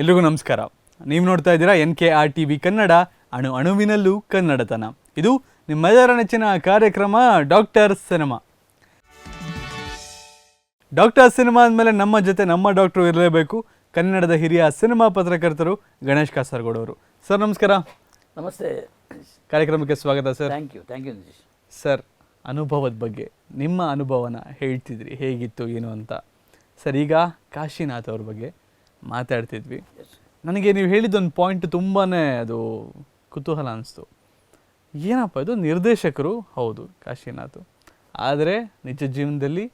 ಎಲ್ರಿಗೂ ನಮಸ್ಕಾರ. ನೀವು ನೋಡ್ತಾ ಇದ್ದೀರಾ N K R T V Kannada ಅಣು ಅಣುವಿನಲ್ಲೂ ಕನ್ನಡತನ. ಇದು ನಿಮ್ಮೆಲ್ಲರ ನೆಚ್ಚಿನ ಕಾರ್ಯಕ್ರಮ ಡಾಕ್ಟರ್ ಸಿನಿಮಾ. ಡಾಕ್ಟರ್ ಸಿನಿಮಾ ಅಂದಮೇಲೆ ನಮ್ಮ ಜೊತೆ ನಮ್ಮ ಡಾಕ್ಟ್ರು ಇರಲೇಬೇಕು. ಕನ್ನಡದ ಹಿರಿಯ ಸಿನಿಮಾ ಪತ್ರಕರ್ತರು ಗಣೇಶ್ ಕಾಸರಗೋಡ್ ಅವರು ಸರ್ ನಮಸ್ಕಾರ. ನಮಸ್ತೆ. ಕಾರ್ಯಕ್ರಮಕ್ಕೆ ಸ್ವಾಗತ sir. Thank you thank you sir ಅನುಭವದ ಬಗ್ಗೆ ನಿಮ್ಮ ಅನುಭವನ ಹೇಳ್ತಿದ್ರಿ ಹೇಗಿತ್ತು ಏನು ಅಂತ. ಸರ್ ಈಗ ಕಾಶಿನಾಥ್ ಅವ್ರ ಬಗ್ಗೆ ಮಾತಾಡ್ತಿದ್ವಿ. ನನಗೆ ನೀವು ಹೇಳಿದ್ದೊಂದು ಪಾಯಿಂಟ್ ತುಂಬಾ ಅದು ಕುತೂಹಲ ಅನಿಸ್ತು. ಏನಪ್ಪ ಇದು? ನಿರ್ದೇಶಕರು? ಹೌದು ಕಾಶಿನಾಥ್. ಆದರೆ ನಿಜ ಜೀವನದಲ್ಲಿ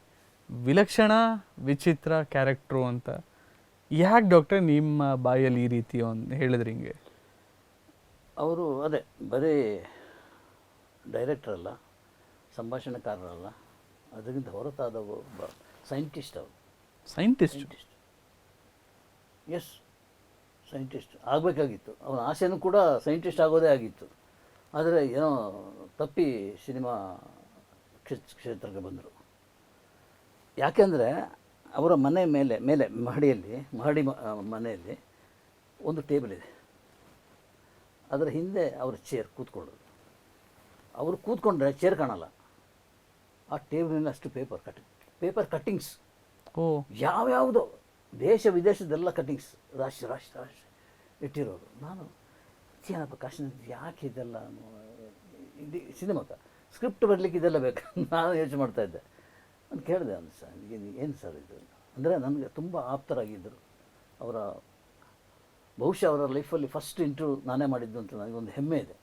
ವಿಲಕ್ಷಣ ವಿಚಿತ್ರ ಕ್ಯಾರೆಕ್ಟ್ರು ಅಂತ ಯಾಕೆ ಡಾಕ್ಟರ್ ನಿಮ್ಮ ಬಾಯಲ್ಲಿ ಈ ರೀತಿ ಒಂದು ಹೇಳಿದ್ರಿ ಹಿಂಗೆ? ಅವರು ಅದೇ ಬರೀ ಡೈರೆಕ್ಟರ್ ಅಲ್ಲ ಸಂಭಾಷಣೆಕಾರರಲ್ಲ. ಅದರಿಂದ ಹೊರತಾದ ಒಬ್ಬ ಸೈಂಟಿಸ್ಟ್ ಅವರು. ಸೈಂಟಿಸ್ಟ್ ಸೈಂಟಿಸ್ಟ್ ಎಸ್ ಸೈಂಟಿಸ್ಟ್ ಆಗಬೇಕಾಗಿತ್ತು. ಅವನ ಆಸೆನೂ ಕೂಡ ಸೈಂಟಿಸ್ಟ್ ಆಗೋದೇ ಆಗಿತ್ತು. ಆದರೆ ಏನೋ ತಪ್ಪಿ ಸಿನಿಮಾ ಕ್ಷೇತ್- ಕ್ಷೇತ್ರಕ್ಕೆ ಬಂದರು. ಯಾಕೆಂದರೆ ಅವರ ಮನೆ ಮೇಲೆ ಮೇಲೆ ಮಹಡಿಯಲ್ಲಿ ಮಹಡಿ ಮನೆಯಲ್ಲಿ ಒಂದು ಟೇಬಲ್ ಇದೆ. ಅದರ ಹಿಂದೆ ಅವರ ಚೇರ್ ಕೂತ್ಕೊಳ್ಳೋದು. ಅವರು ಕೂತ್ಕೊಂಡ್ರೆ ಚೇರ್ ಕಾಣಲ್ಲ. ಆ ಟೇಬಲಿನಲ್ಲಿ ಅಷ್ಟು ಪೇಪರ್ ಕಟ್ ಪೇಪರ್ ಕಟ್ಟಿಂಗ್ಸ್ ಓ. ಯಾವ್ಯಾವುದೋ. ದೇಶ ವಿದೇಶದೆಲ್ಲ ಕಟಿಂಗ್ಸ್ ರಾಶಿ ರಾಶಿ ರಾಶಿ ಇಟ್ಟಿರೋರು ನಾನು ಏನಪ್ಪ ಕಷ್ಟ ಯಾಕೆ ಇದೆಲ್ಲ ಇದು ಸಿನಿಮಾಕ ಸ್ಕ್ರಿಪ್ಟ್ ಬರಲಿಕ್ಕೆ ಇದೆಲ್ಲ ಬೇಕು ನಾನು ಯೋಚನೆ ಮಾಡ್ತಾ ಇದ್ದೆ. ನಾನು ಕೇಳಿದೆ ಅವನು ಸರ್ ಏನು ಏನು ಸರ್ ಇದು? ಅಂದರೆ ನನಗೆ ತುಂಬ ಆಪ್ತರಾಗಿದ್ದರು. ಅವರ ಬಹುಶಃ ಅವರ ಲೈಫಲ್ಲಿ ಫಸ್ಟ್ ಇಂಟರ್ವ್ಯೂ ನಾನೇ ಮಾಡಿದ್ದು ಅಂತ ನನಗೊಂದು ಹೆಮ್ಮೆ ಇದೆ.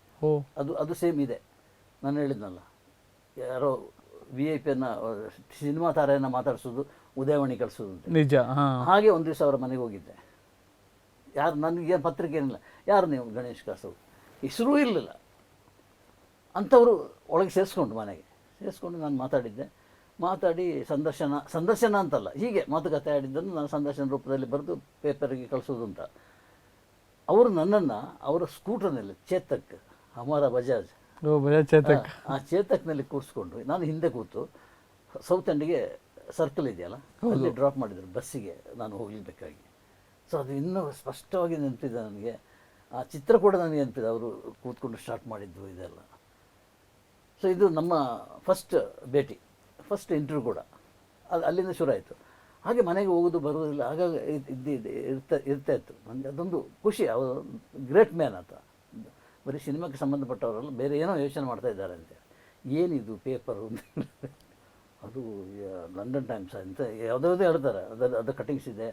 ಅದು ಅದು ಸೇಮ್ ಇದೆ. ನಾನು ಹೇಳಿದ್ನಲ್ಲ ಯಾರೋ ವಿ ಐ ಪಿಯನ್ನು ಸಿನಿಮಾ ತಾರೆಯನ್ನು ಮಾತಾಡಿಸೋದು ಉದಯವಾಣಿ ಕಳಿಸೋದು ಅಂತ ನಿಜ ಹಾಗೆ ಒಂದು ದಿವಸ ಅವರ ಮನೆಗೆ ಹೋಗಿದ್ದೆ. ಯಾರು ನನಗೆ ಪತ್ರಿಕೆ ಏನಿಲ್ಲ. ಯಾರು ನೀವು ಗಣೇಶ್ ಕಾಸು ಹೆಸರೂ ಇರಲಿಲ್ಲ. ಅಂಥವರು ಒಳಗೆ ಸೇರಿಸ್ಕೊಂಡು ಮನೆಗೆ. ಸೇರಿಸ್ಕೊಂಡು ನಾನು ಮಾತಾಡಿದ್ದೆ. ಮಾತಾಡಿ ಸಂದರ್ಶನ ಸಂದರ್ಶನ ಅಂತಲ್ಲ ಹೀಗೆ ಮಾತುಕತೆ ಆಡಿದ್ದನ್ನು ನಾನು ಸಂದರ್ಶನ ರೂಪದಲ್ಲಿ ಬರೆದು ಪೇಪರ್ಗೆ ಕಳಿಸೋದು ಅಂತ. ಅವರು ನನ್ನನ್ನು ಅವರ ಸ್ಕೂಟರ್ನಲ್ಲಿ ಚೇತಕ್ ಅಮರ ಬಜಾಜ್. ಚೇತಕ್. ಆ ಚೇತಕ್ನಲ್ಲಿ ಕೂರಿಸ್ಕೊಂಡು ನಾನು ಹಿಂದೆ ಕೂತು ಸೌತ್ ಎಂಡಿಗೆ ಸರ್ಕಲ್ ಇದೆಯಲ್ಲ ಅಲ್ಲಿ ಡ್ರಾಪ್ ಮಾಡಿದ್ರು ಬಸ್ಸಿಗೆ ನಾನು ಹೋಗಲೇಬೇಕಾಗಿ ಸೊ ಅದು ಇನ್ನೂ ಸ್ಪಷ್ಟವಾಗಿ ನೆನಪಿದೆ ನನಗೆ. ಆ ಚಿತ್ರ ಕೂಡ ನನಗೆ ನೆನಪಿದೆ ಅವರು ಕೂತ್ಕೊಂಡು ಸ್ಟಾರ್ಟ್ ಮಾಡಿದ್ದು ಇದೆಲ್ಲ. ಸೊ ಇದು ನಮ್ಮ ಫಸ್ಟ್ ಭೇಟಿ ಫಸ್ಟ್ ಇಂಟರ್ವ್ಯೂ ಕೂಡ. ಅದು ಅಲ್ಲಿಂದ ಶುರು ಆಯಿತು. ಹಾಗೆ ಮನೆಗೆ ಹೋಗೋದು ಬರುವುದಿಲ್ಲ ಆಗಾಗ ಇದ್ದು ಇರ್ತಾ ಇರ್ತಾ ಇತ್ತು. ನನಗೆ ಅದೊಂದು ಖುಷಿ ಅವರು ಗ್ರೇಟ್ ಮ್ಯಾನ್ ಅಂತ. ಬರೀ ಸಿನಿಮಾಕ್ಕೆ ಸಂಬಂಧಪಟ್ಟವರಲ್ಲ ಬೇರೆ ಏನೋ ಯೋಚನೆ ಮಾಡ್ತಾ ಇದ್ದಾರೆ ಅಂತ ಏನಿದು ಪೇಪರು ಅದು ಲಂಡನ್ ಟೈಮ್ಸ್ ಅಂತ ಯಾವುದ್ಯಾವುದೇ ಹೇಳ್ತಾರೆ. ಅದರ ಅದು ಕಟಿಂಗ್ಸ್ ಇದೆ.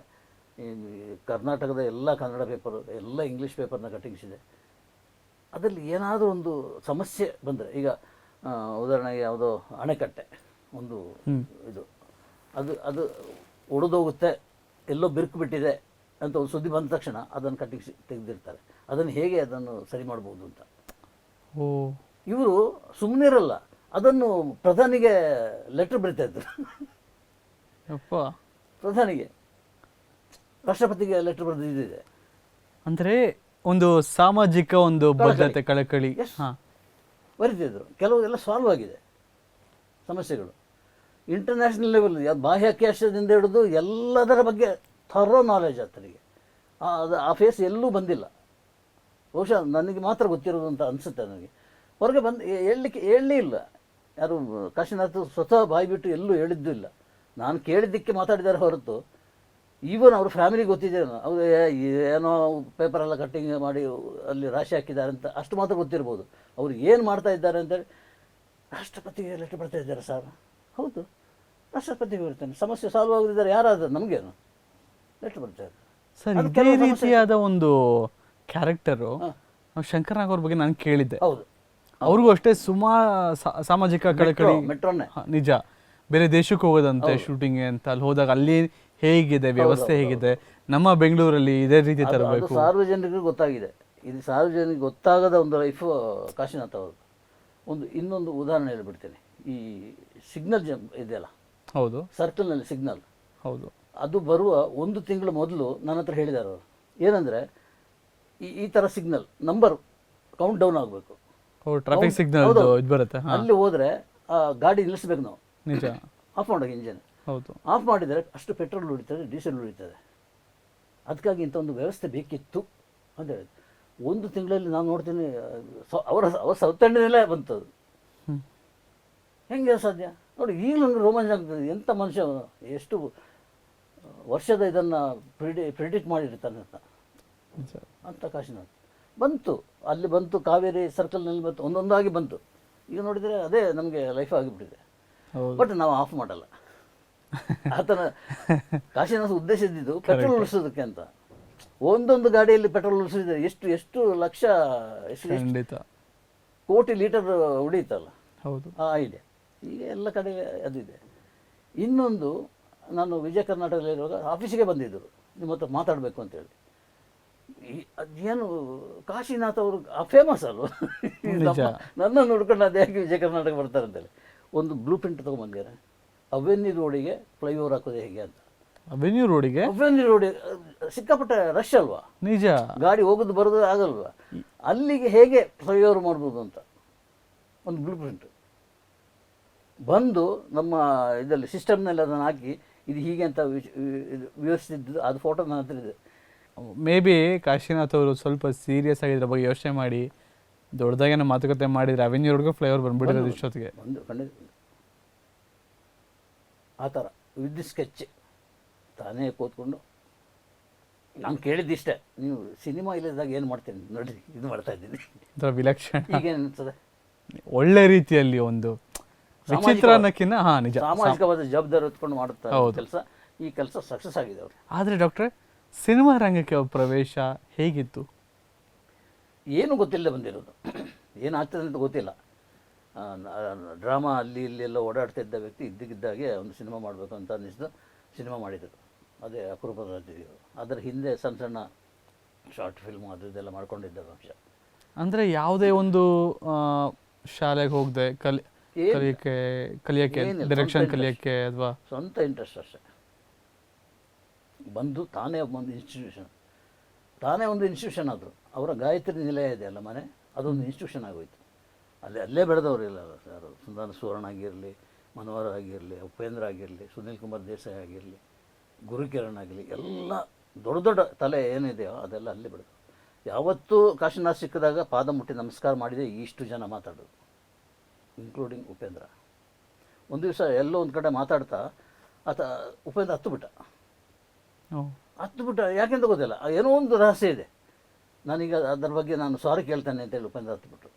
ಕರ್ನಾಟಕದ ಎಲ್ಲ ಕನ್ನಡ ಪೇಪರು ಎಲ್ಲ ಇಂಗ್ಲೀಷ್ ಪೇಪರ್ನ ಕಟಿಂಗ್ಸ್ ಇದೆ. ಅದರಲ್ಲಿ ಏನಾದರೂ ಒಂದು ಸಮಸ್ಯೆ ಬಂದರೆ ಈಗ ಉದಾಹರಣೆಗೆ ಯಾವುದೋ ಅಣೆಕಟ್ಟೆ ಒಂದು ಇದು. ಅದು ಅದು ಒಡೆದೋಗುತ್ತೆ ಎಲ್ಲೋ ಬಿರುಕು ಬಿಟ್ಟಿದೆ ಅಂತ ಒಂದು ಸುದ್ದಿ ಬಂದ ತಕ್ಷಣ ಅದನ್ನು ಕಟ್ಟಿಂಗ್ಸ್ ತೆಗೆದಿರ್ತಾರೆ. ಅದನ್ನು ಹೇಗೆ ಅದನ್ನು ಸರಿ ಮಾಡ್ಬೋದು ಅಂತ? ಇವರು ಇವರು ಸುಮ್ಮನಿರಲ್ಲ ಅದನ್ನು ಪ್ರಧಾನಿಗೆ ಲೆಟ್ರ್ ಬರಿತಾ ಇದ್ರು ಪ್ರಧಾನಿಗೆ. ರಾಷ್ಟ್ರಪತಿಗೆ ಲೆಟ್ರ್ ಬರೆದಿದೆ ಅಂದ್ರೆ ಒಂದು ಸಾಮಾಜಿಕ ಒಂದು ಭದ್ರತೆ ಕಳಕಳಿ. ಬರಿತಿದ್ರು ಕೆಲವು ಎಲ್ಲ ಸಾಲ್ವ್ ಆಗಿದೆ ಸಮಸ್ಯೆಗಳು. ಇಂಟರ್ನ್ಯಾಷನಲ್ ಲೆವೆಲ್ ಬಾಹ್ಯಾಕಾಶದಿಂದ ಹಿಡಿದು ಎಲ್ಲದರ ಬಗ್ಗೆ ಥರೋ ನಾಲೆಜ್ ಆತನಿಗೆ ಆ ಅದು ಆ ಫೇಸ್ ಎಲ್ಲೂ ಬಂದಿಲ್ಲ. ಬಹುಶಃ ನನಗೆ ಮಾತ್ರ ಗೊತ್ತಿರೋದು ಅಂತ ಅನಿಸುತ್ತೆ ನನಗೆ. ಹೊರಗೆ ಬಂದು ಹೇಳಲಿಕ್ಕೆ ಹೇಳಲೇ ಇಲ್ಲ. ಯಾರು ಕಾಶಿನಾಥ್ ಸ್ವತಃ ಬಾಯಿ ಬಿಟ್ಟು ಎಲ್ಲೂ ಹೇಳಿದ್ದೂ ಇಲ್ಲ. ನಾನು ಕೇಳಿದ್ದಕ್ಕೆ ಮಾತಾಡಿದ್ದಾರೆ ಹೊರತು ಈವನ್ ಅವ್ರ ಫ್ಯಾಮಿಲಿ ಗೊತ್ತಿದೆ. ಅವರು ಏನೋ ಪೇಪರ್ ಎಲ್ಲ ಕಟ್ಟಿಂಗ್ ಮಾಡಿ ಅಲ್ಲಿ ರಾಶಿ ಹಾಕಿದ್ದಾರೆ ಅಂತ ಅಷ್ಟು ಮಾತ್ರ ಗೊತ್ತಿರ್ಬೋದು. ಅವ್ರು ಏನು ಮಾಡ್ತಾ ಇದ್ದಾರೆ ಅಂತೇಳಿ ರಾಷ್ಟ್ರಪತಿಗೆ ಲೆಟರ್ ಬರ್ತಾ ಇದ್ದಾರೆ ಸರ್ ಹೌದು. ರಾಷ್ಟ್ರಪತಿಗೆ ಬರ್ತೇನೆ. ಸಮಸ್ಯೆ ಸಾಲ್ವ್ ಆಗದಿದ್ದಾರೆ ಯಾರಾದ್ರು ನಮಗೇನು? ಲೆಟರ್ ಬರ್ತಾರೆ ಸರ್ ಇದೇ ರೀತಿಯಾದ ಒಂದು ಕ್ಯಾರೆಕ್ಟರು. ಶಂಕರ್ನಾಗ್ ಅವ್ರ ಬಗ್ಗೆ ನಾನು ಕೇಳಿದ್ದೆ. ಹೌದು. ಅವ್ರಿಗೂ ಅಷ್ಟೇ ಸುಮಾ ಸಾಮಾಜಿಕ ಕಳಕಳಿ. ಮೆಟ್ರೋ ಮೆಟ್ರೋನೇ ನಿಜ. ಬೇರೆ ದೇಶಕ್ಕೆ ಹೋಗೋದಂತೆ ಶೂಟಿಂಗ್ ಅಂತ ಅಲ್ಲಿ ಹೋದಾಗ ಅಲ್ಲಿ ಹೇಗಿದೆ ವ್ಯವಸ್ಥೆ ಹೇಗಿದೆ? ನಮ್ಮ ಬೆಂಗಳೂರಲ್ಲಿ ಇದೇ ರೀತಿ ತರಬೇಕು. ಸಾರ್ವಜನಿಕರಿಗೆ ಗೊತ್ತಾಗಿದೆ. ಇದು ಸಾರ್ವಜನಿಕ ಗೊತ್ತಾಗದ ಒಂದು ಲೈಫ್ ಕಾಶಿನಾಥ್ ಅವರು. ಒಂದು ಇನ್ನೊಂದು ಉದಾಹರಣೆ ಹೇಳ್ಬಿಡ್ತೇನೆ. ಈ ಸಿಗ್ನಲ್ ಜಂಪ್ ಇದೆಯಲ್ಲ? ಹೌದು. ಸರ್ಕಲ್ನಲ್ಲಿ ಸಿಗ್ನಲ್ ಹೌದು. ಅದು ಬರುವ ಒಂದು ತಿಂಗಳ ಮೊದಲು ನನ್ನ ಹತ್ರ ಹೇಳಿದ್ದಾರೆ ಅವರು. ಏನಂದರೆ ಈ ಈ ಥರ ಸಿಗ್ನಲ್ ನಂಬರ್ ಕೌಂಟ್ ಡೌನ್ ಆಗಬೇಕು. Traffic signal. ಇದು ಬರುತ್ತೆ. ಅಲ್ಲಿ ಹೋದ್ರೆ ಆ ಗಾಡಿ ನಿಲ್ಲಿಸ್ಬೇಕು ನಾವು. ನಿಜ. ಆಫ್ ಮಾಡೋಕೆ ಇಂಜಿನ್ ಹೌದು. ಆಫ್ ಮಾಡಿದರೆ ಅಷ್ಟು ಪೆಟ್ರೋಲ್ ಉಳಿತದೆ ಡೀಸೆಲ್ ಉಳಿತದೆ. ಅದಕ್ಕಾಗಿ ಇಂಥ ಒಂದು ವ್ಯವಸ್ಥೆ ಬೇಕಿತ್ತು ಅಂತ ಹೇಳಿದ್ರು. ಒಂದು ತಿಂಗಳಲ್ಲಿ ನಾನು ನೋಡ್ತೀನಿ ಅವರ ಅವರ ಬಂತದು ಹ್ಮ್. ಹೆಂಗೆ ಸಾಧ್ಯ? ನೋಡಿ ಈಗಲೂ ನನಗೆ ರೋಮಾಂಚನ ಆಗ್ತದೆ. ಎಂಥ ಮನುಷ್ಯ ಎಷ್ಟು ವರ್ಷದ ಇದನ್ನು ಪ್ರಿಡಿ ಪ್ರಿಡಿಕ್ಟ್ ಮಾಡಿರ್ತಾನೆ ಅಂತ. ಅಂತ ಕಾಶಿನಾಥ್. ಬಂತು. ಅಲ್ಲಿ ಬಂತು ಕಾವೇರಿ ಸರ್ಕಲ್ನಲ್ಲಿ ಬಂತು ಒಂದೊಂದಾಗಿ ಬಂತು. ಈಗ ನೋಡಿದರೆ ಅದೇ ನಮಗೆ ಲೈಫ್ ಆಗಿಬಿಟ್ಟಿದೆ. ಬಟ್ ನಾವು ಆಫ್ ಮಾಡಲ್ಲ. ಆತನ ಕಾಶಿನಾಥ್ ಉದ್ದೇಶ ಇದ್ದಿದ್ದು ಪೆಟ್ರೋಲ್ ಉಳಿಸೋದಕ್ಕೆ ಅಂತ. ಒಂದೊಂದು ಗಾಡಿಯಲ್ಲಿ ಪೆಟ್ರೋಲ್ ಉಳಿಸಿದ್ರೆ ಎಷ್ಟು ಎಷ್ಟು ಲಕ್ಷ ಎಷ್ಟು ಕೋಟಿ ಲೀಟರ್ ಉಳಿಯುತ್ತಲ್ಲ? ಹೌದು. ಆ ಐಡಿಯಾ ಈಗ ಎಲ್ಲ ಕಡೆ ಅದಿದೆ ಇನ್ನೊಂದು ನಾನು ವಿಜಯ ಕರ್ನಾಟಕದಲ್ಲಿರುವಾಗ ಆಫೀಸಿಗೆ ಬಂದಿದ್ದರು. ನಿಮ್ಮ ಹತ್ರ ಮಾತಾಡಬೇಕು ಅಂತೇಳಿ. ಅದೇನು ಕಾಶಿನಾಥ್ ಅವರು ಫೇಮಸ್ ಅಲ್ವ. ನನ್ನನ್ನು ನೋಡ್ಕೊಂಡು ಅದು ಹೇಗೆ ವಿಜಯ ಕರ್ನಾಟಕ ಬರ್ತಾರೆ ಅಂತೇಳಿ. ಒಂದು ಬ್ಲೂ ಪ್ರಿಂಟ್ ತೊಗೊಂಬಂದಿದ್ದಾರೆ. ಅವೆನ್ಯೂ ರೋಡಿಗೆ ಫ್ಲೈಓವರ್ ಹಾಕೋದು ಹೇಗೆ ಅಂತ. ಅವೆನ್ಯೂ ರೋಡಿಗೆ ಅವೆನ್ಯೂ ರೋಡಿ ಸಿಕ್ಕಾಪಟ್ಟೆ ರಶ್ ಅಲ್ವಾ? ನಿಜ. ಗಾಡಿ ಹೋಗೋದು ಬರೋದು ಆಗಲ್ವಾ? ಅಲ್ಲಿಗೆ ಹೇಗೆ ಫ್ಲೈಓವರ್ ಮಾಡ್ಬೋದು ಅಂತ? ಒಂದು ಬ್ಲೂ ಪ್ರಿಂಟ್ ಬಂದು ನಮ್ಮ ಇದರಲ್ಲಿ ಸಿಸ್ಟಮ್ನಲ್ಲಿ ಅದನ್ನು ಹಾಕಿ ಇದು ಹೀಗೆ ಅಂತ ವಿವರಿಸಿದ್ದು ಅದು ಫೋಟೋ ನನ್ನ ಹತ್ರ ಇದೆ. ಮೇ ಬಿ ಕಾಶಿನಾಥ್ ಅವರು ಸ್ವಲ್ಪ ಸೀರಿಯಸ್ ಆಗಿದ್ರ ಬಗ್ಗೆ ಯೋಚನೆ ಮಾಡಿ ದೊಡ್ಡದಾಗೇನೋ ಮಾತುಕತೆ ಮಾಡಿದ್ರೆ ಅವೆನ್ಯೂ ರೋಡ್ಗೆ ಫ್ಲೈಓವರ್ ಬಂದ್ಬಿಟ್ಟಿರೋದು ಇಷ್ಟೊತ್ತಿಗೆ. ಒಂದು ಖಂಡಿತ. ಆ ಥರ ವಿದ್ ಸ್ಕೆಚ್ ತಾನೇ ಕೂತ್ಕೊಂಡು. ನಾನು ಕೇಳಿದ್ದಿಷ್ಟೇ ನೀವು ಸಿನಿಮಾ ಇಲ್ಲದಾಗ ಏನು ಮಾಡ್ತೀನಿ? ನೋಡಿರಿ ಇದು ಮಾಡ್ತಾ ಇದ್ದೀನಿ. ಒಂಥರ ವಿಲಕ್ಷಣ. ಈಗೇನು ಅನ್ಸ್ತದೆ ಒಳ್ಳೆ ರೀತಿಯಲ್ಲಿ ಒಂದು ವಿಚಿತ್ರ ಅನ್ನಕ್ಕಿಂತ ಹಾ ನಿಜ. ಸಾಮಾಜಿಕವಾದ ಜವಾಬ್ದಾರಿ ಹೊತ್ಕೊಂಡು ಮಾಡುತ್ತಾರೆ ಹೌದು. ಕೆಲಸ ಈ ಕೆಲಸ ಸಕ್ಸಸ್ ಆಗಿದೆ ಅವರು. ಆದ್ರೆ ಡಾಕ್ಟ್ರೆ ಸಿನಿಮಾ ರಂಗಕ್ಕೆ ಪ್ರವೇಶ ಹೇಗಿತ್ತು? ಏನು ಗೊತ್ತಿಲ್ಲ ಬಂದಿರೋದು. ಏನಾಗ್ತದೆ ಅಂತ ಗೊತ್ತಿಲ್ಲ. ಡ್ರಾಮಾ ಅಲ್ಲಿ ಇಲ್ಲಿ ಎಲ್ಲ ಓಡಾಡ್ತಾ ಇದ್ದ ವ್ಯಕ್ತಿ ಇದ್ದಕ್ಕಿದ್ದಾಗೆ ಒಂದು ಸಿನಿಮಾ ಮಾಡಬೇಕು ಅಂತ ಅನ್ನಿಸಿದ ಸಿನಿಮಾ ಮಾಡಿದರು ಅದೇ ಅಪರೂಪದ ಅತಿಥಿಗಳು ಅದರ ಹಿಂದೆ ಸಣ್ಣ ಸಣ್ಣ ಶಾರ್ಟ್ ಫಿಲ್ಮ್ ಅದು ಇದೆಲ್ಲ ಮಾಡ್ಕೊಂಡಿದ್ದ ಅಂಶ. ಅಂದ್ರೆ ಯಾವುದೇ ಒಂದು ಶಾಲೆಗೆ ಹೋಗದೆ ಕಲಿ ಕಲಿಯೋಕ್ಕೆ ಕಲಿಯಕ್ಕೆ ಡೈರೆಕ್ಷನ್ ಕಲಿಯಕ್ಕೆ ಅಥವಾ ಸ್ವಂತ ಇಂಟ್ರೆಸ್ಟ್ ಅಷ್ಟೇ. ಬಂದು ತಾನೇ ಒಂದು ಇನ್ಸ್ಟಿಟ್ಯೂಷನ್ ತಾನೇ ಒಂದು ಇನ್ಸ್ಟಿಟ್ಯೂಷನ್ ಆದರು. ಅವರ ಗಾಯತ್ರಿ ನಿಲಯ ಇದೆ ಅಲ್ಲ ಮನೆ, ಅದೊಂದು ಇನ್ಸ್ಟಿಟ್ಯೂಷನ್ ಆಗೋಯ್ತು. ಅಲ್ಲೇ ಅಲ್ಲೇ ಬೆಳೆದವರು ಇಲ್ಲ ಸರ್ ಸುಂದರ ಸುವರ್ಣ ಆಗಿರಲಿ, ಮನೋಹರ್ ಆಗಿರಲಿ, ಉಪೇಂದ್ರ ಆಗಿರಲಿ, ಸುನೀಲ್ ಕುಮಾರ್ ದೇಸಾಯಿ ಆಗಿರಲಿ, ಗುರುಕಿರಣ್ ಆಗಲಿ, ಎಲ್ಲ ದೊಡ್ಡ ದೊಡ್ಡ ತಲೆ ಏನಿದೆಯೋ ಅದೆಲ್ಲ ಅಲ್ಲೇ ಬೆಳೆದು. ಯಾವತ್ತೂ ಕಾಶಿನಾಥ್ ಸಿಕ್ಕಿದಾಗ ಪಾದ ಮುಟ್ಟಿ ನಮಸ್ಕಾರ ಮಾಡಿದೆ, ಇಷ್ಟು ಜನ ಮಾತಾಡೋದು ಇನ್ಕ್ಲೂಡಿಂಗ್ ಉಪೇಂದ್ರ. ಒಂದು ದಿವಸ ಎಲ್ಲೋ ಒಂದು ಕಡೆ ಮಾತಾಡ್ತಾ ಆತ ಉಪೇಂದ್ರ ಹತ್ತು ಬಿಟ್ಟ. ಹತ್ತು ಬಿಟ್ಟ ಯಾಕೆಂತ ಗೊತ್ತಿಲ್ಲ ಏನೋ ಒಂದು ರಹಸ್ಯ ಇದೆ. ನಾನೀಗ ಅದರ ಬಗ್ಗೆ ನಾನು ಸಾರಿ ಕೇಳ್ತೇನೆ ಅಂತೇಳಿ ಉಪೇಂದ್ರ ಹತ್ತು ಬಿಟ್ಟರು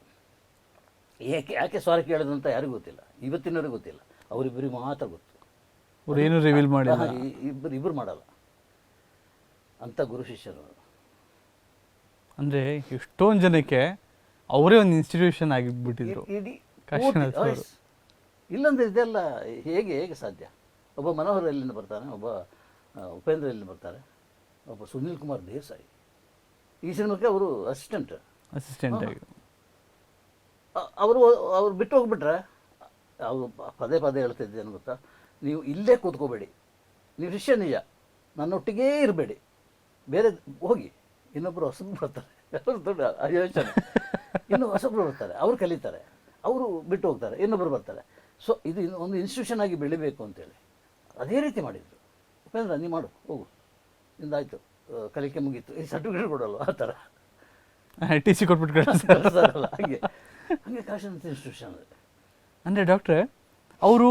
ಏಕೆ ಯಾಕೆ ಸಾರಿ ಕೇಳಿದ್ರು ಅಂತ ಯಾರಿಗೂ ಗೊತ್ತಿಲ್ಲ ಇವತ್ತಿನವರೆಗೂ ಗೊತ್ತಿಲ್ಲ ಅವರಿಬ್ಬರಿಗೆ ಮಾತ್ರ ಗೊತ್ತು. ಅವ್ರು ಏನು ರಿವೀಲ್ ಮಾಡಿ ಇಬ್ಬರು ಇಬ್ಬರು ಮಾಡಲ್ಲ. ಅಂತ ಗುರು ಶಿಷ್ಯರು. ಅಂದರೆ ಎಷ್ಟೊಂದು ಜನಕ್ಕೆ ಅವರೇ ಒಂದು ಇನ್ಸ್ಟಿಟ್ಯೂಷನ್ ಆಗಿಬಿಟ್ಟಿದ್ರು. ಇಡೀ ಇಲ್ಲಂದ್ರೆ ಇದೆಲ್ಲ ಹೇಗೆ ಹೇಗೆ ಸಾಧ್ಯ? ಒಬ್ಬ ಮನೋಹರ ಎಲ್ಲಿಂದ ಬರ್ತಾನೆ ಒಬ್ಬ ಉಪೇಂದ್ರ ಇಲ್ಲಿ ಬರ್ತಾರೆ. ಒಬ್ಬ ಸುನೀಲ್ ಕುಮಾರ್ ದೇಸಾಯಿ. ಈ ಸಿನಿಮಾಕ್ಕೆ ಅವರು ಅಸಿಸ್ಟೆಂಟ್ ಅಸಿಸ್ಟೆಂಟ್ ಆಗಿ. ಅವರು ಅವ್ರು ಬಿಟ್ಟು ಹೋಗ್ಬಿಟ್ರೆ ಅವರು ಪದೇ ಪದೇ ಹೇಳ್ತಿದ್ದೆ ಏನು ಗೊತ್ತಾ? ನೀವು ಇಲ್ಲೇ ಕೂತ್ಕೋಬೇಡಿ. ನೀವು ಶಿಷ್ಯ ನಿಜ. ನನ್ನೊಟ್ಟಿಗೇ ಇರಬೇಡಿ. ಬೇರೆ ಹೋಗಿ. ಇನ್ನೊಬ್ಬರು ಹೊಸಬ್ರು ಬರ್ತಾರೆ. ದೊಡ್ಡ ಯೋಚನೆ ಇನ್ನು ಹೊಸಬ್ರು ಬರ್ತಾರೆ. ಅವ್ರು ಕಲಿತಾರೆ. ಅವರು ಬಿಟ್ಟು ಹೋಗ್ತಾರೆ. ಇನ್ನೊಬ್ಬರು ಬರ್ತಾರೆ. ಸೊ ಇದು ಒಂದು ಇನ್ಸ್ಟಿಟ್ಯೂಷನ್ ಆಗಿ ಬೆಳಿಬೇಕು ಅಂತೇಳಿ. ಅದೇ ರೀತಿ ಮಾಡಿದರು. ಉಪೇಂದ್ರ ನೀ ಮಾಡು ಹೋಗು. ನಿಂದಾಯ್ತು ಕಲಿಕೆ ಮುಗೀತು. ಈ ಸರ್ಟಿಫಿಕೇಟ್ ಕೊಡಲ್ಲ ಆ ಥರ. ಟಿ ಸಿ ಕೊಟ್ಬಿಟ್ಟು ಹಾಗೆ. ಹಾಗೆ ಕಾಶನ್ ಇನ್ಸ್ಟಿಟ್ಯೂಷನ್ ಅಂದರೆ ಡಾಕ್ಟ್ರೆ ಅವರು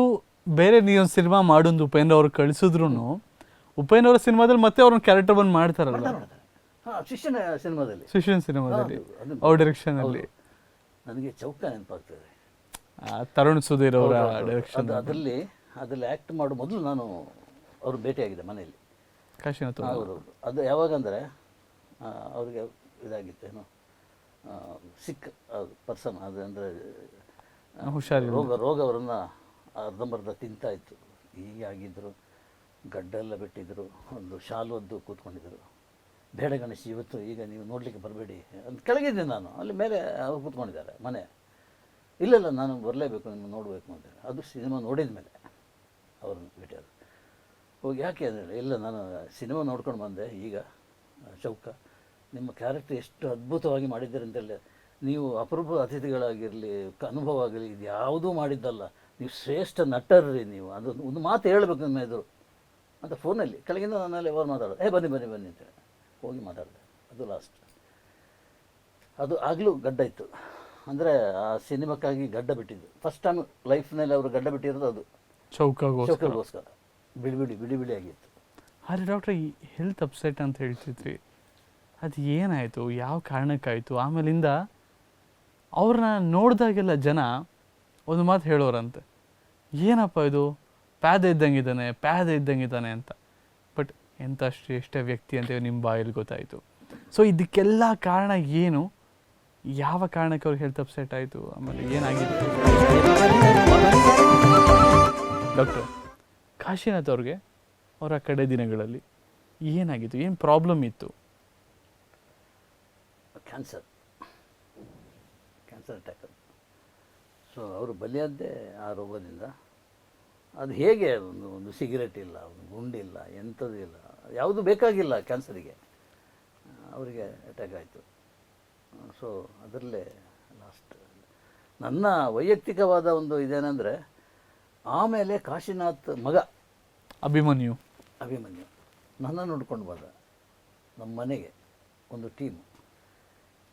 ಬೇರೆ ನೀವೊಂದು ಸಿನಿಮಾ ಮಾಡೊಂದು ಉಪೇಂದ್ರ ಅವ್ರು ಕಳಿಸಿದ್ರು ಉಪೇಂದ್ರ ಅವ್ರ ಸಿನಿಮಾದಲ್ಲಿ ಮತ್ತೆ ಅವ್ರನ್ನ ಕ್ಯಾರೆಕ್ಟರ್ ಬಂದು ಮಾಡ್ತಾರಲ್ಲ ಶಿಕ್ಷಣ ಸಿನಿಮಾದಲ್ಲಿ ಶಿಕ್ಷಣ ಸಿನಿಮಾದಲ್ಲಿ ಅವ್ರ ಡೈರೆಕ್ಷನ್ ಅಲ್ಲಿ ನನಗೆ ಚೌಕ ನೆನಪಾಗ್ತದೆ. ತರುಣ್ ಸುಧೀರ್ ಅವರ. ಡೈರೆಕ್ಷನ್ ಅದರಲ್ಲಿ ಅದರಲ್ಲಿ ಆ್ಯಕ್ಟ್ ಮಾಡೋ ಮೊದಲು ನಾನು ಅವ್ರು ಭೇಟಿಯಾಗಿದೆ ಮನೆಯಲ್ಲಿ. ಕಾಶಿನಾಥ್ ಅವರು. ಅದು ಯಾವಾಗಂದರೆ ಅವ್ರಿಗೆ ಇದಾಗಿತ್ತು ಏನು ಸಿಕ್ ಪರ್ಸನ್ ಅದು ಅಂದರೆ ಹುಷಾರಿಲ್ಲ. ರೋಗ ರೋಗ ಅವರನ್ನು ಅರ್ಧಂಬರ್ಧ ತಿಂತಾ ಇತ್ತು ಹೀಗೆ ಆಗಿದ್ದರು ಗಡ್ಡೆಲ್ಲ ಬಿಟ್ಟಿದ್ದರು ಒಂದು ಶಾಲು ಒದ್ದು ಕೂತ್ಕೊಂಡಿದ್ದರು ಬೇಡ ಗಣೇಶ್ ಇವತ್ತು ಈಗ ನೀವು ನೋಡಲಿಕ್ಕೆ ಬರಬೇಡಿ ಅಂತ ಕೆಳಗಿದ್ದೆ ನಾನು. ಅಲ್ಲಿ ಮೇಲೆ ಅವ್ರು ಕೂತ್ಕೊಂಡಿದ್ದಾರೆ ಮನೆ. ಇಲ್ಲಲ್ಲ ಇಲ್ಲ ನಾನು ಬರಲೇಬೇಕು ನಿಮ್ಮನ್ನು ನೋಡಬೇಕು ಅಂತೇಳಿ ಅದು ಸಿನಿಮಾ ನೋಡಿದ ಮೇಲೆ ಅವ್ರನ್ನ ಭೇಟಿಯಾದ ಹೋಗಿ ಯಾಕೆ ಅಂದರೆ ಇಲ್ಲ ನಾನು ಸಿನಿಮಾ ನೋಡ್ಕೊಂಡು ಬಂದೆ ಈಗ ಚೌಕ ನಿಮ್ಮ ಕ್ಯಾರೆಕ್ಟರ್ ಎಷ್ಟು ಅದ್ಭುತವಾಗಿ ಮಾಡಿದ್ದೀರಿ ಅಂತೇಳಿ. ನೀವು ಅಪರೂಪ ಅತಿಥಿಗಳಾಗಿರಲಿ ಅನುಭವ ಆಗಲಿ ಇದು ಯಾವುದೂ ಮಾಡಿದ್ದಲ್ಲ. ನೀವು ಶ್ರೇಷ್ಠ ನಟರ್ರಿ ನೀವು. ಅದು ಒಂದು ಮಾತು ಹೇಳಬೇಕು ನಿಮ್ಮ ಎದುರು. ಅಂತ ಫೋನಲ್ಲಿ ಕೆಳಗಿಂದ ನನ್ನಲ್ಲಿ ಅವ್ರು ಮಾತಾಡೋದು. ಏ ಬನ್ನಿ ಬನ್ನಿ ಬನ್ನಿ ಅಂತೇಳಿ. ಹೋಗಿ ಮಾತಾಡಿದೆ. ಅದು ಲಾಸ್ಟ್ ಅದು ಆಗಲೂ ಗಡ್ಡ ಇತ್ತು. ಅಂದರೆ ಆ ಸಿನಿಮಾಕ್ಕಾಗಿ ಗಡ್ಡ ಬಿಟ್ಟಿದ್ದು. ಫಸ್ಟ್ ಟೈಮ್ ಲೈಫ್ನಲ್ಲಿ ಅವರು ಗಡ್ಡ ಬಿಟ್ಟಿರೋದು ಅದು. ಚೌಕಗೋಸ್ಕರ. ಬಿಡಿ ಬಿಡಿ ಬಿಡಿ ಬಿಡಿ ಆಗಿತ್ತು. ಆದರೆ ಡಾಕ್ಟ್ರ್ ಈ ಹೆಲ್ತ್ ಅಪ್ಸೆಟ್ ಅಂತ ಹೇಳ್ತಿದ್ರಿ. ಅದು ಏನಾಯಿತು? ಯಾವ ಕಾರಣಕ್ಕಾಯಿತು? ಆಮೇಲಿಂದ ಅವ್ರನ್ನ ನೋಡಿದಾಗೆಲ್ಲ ಜನ ಒಂದು ಮಾತು ಹೇಳೋರಂತೆ. ಏನಪ್ಪ ಇದು? ಪ್ಯಾದ ಇದ್ದಂಗಿದ್ದಾನೆ ಪ್ಯಾದ ಇದ್ದಂಗಿದ್ದಾನೆ ಅಂತ. ಬಟ್ ಎಂಥ ಶ್ರೇಷ್ಠ ವ್ಯಕ್ತಿ ಅಂತ ನಿಮ್ಮ ಬಾಯಲ್ಲಿ ಗೊತ್ತಾಯಿತು. ಸೊ ಇದಕ್ಕೆಲ್ಲ ಕಾರಣ ಏನು? ಯಾವ ಕಾರಣಕ್ಕೆ ಅವ್ರಿಗೆ ಹೆಲ್ತ್ ಅಪ್ಸೆಟ್ ಆಯಿತು? ಆಮೇಲೆ ಏನಾಗಿತ್ತು ಡಾಕ್ಟರ್ ಕಾಶಿನಾಥ್ ಅವ್ರಿಗೆ ಅವರ ಕಡೆ ದಿನಗಳಲ್ಲಿ ಏನಾಗಿತ್ತು? ಏನು ಪ್ರಾಬ್ಲಮ್ ಇತ್ತು? ಕ್ಯಾನ್ಸರ್ ಕ್ಯಾನ್ಸರ್ ಅಟ್ಯಾಕ್ ಸೊ ಅವರು ಬಲಿಯಾದ್ದೇ ಆ ರೋಗದಿಂದ. ಅದು ಹೇಗೆ? ಒಂದು ಒಂದು ಸಿಗರೆಟ್ ಇಲ್ಲ, ಒಂದು ಗುಂಡಿಲ್ಲ ಎಂಥದ್ದು ಇಲ್ಲ. ಯಾವುದು ಬೇಕಾಗಿಲ್ಲ ಕ್ಯಾನ್ಸರಿಗೆ ಅವರಿಗೆ ಅಟ್ಯಾಕ್ ಆಯಿತು. ಸೊ ಅದರಲ್ಲೇ ಲಾಸ್ಟ್ ನನ್ನ ವೈಯಕ್ತಿಕವಾದ ಒಂದು ಇದೇನೆಂದರೆ, ಆಮೇಲೆ ಕಾಶಿನಾಥ್ ಮಗ. ಅಭಿಮನ್ಯು. ಅಭಿಮನ್ಯು. ನನ್ನ ನೋಡ್ಕೊಂಡು ಬಂದ ನಮ್ಮ ಮನೆಗೆ ಒಂದು ಟೀಮ್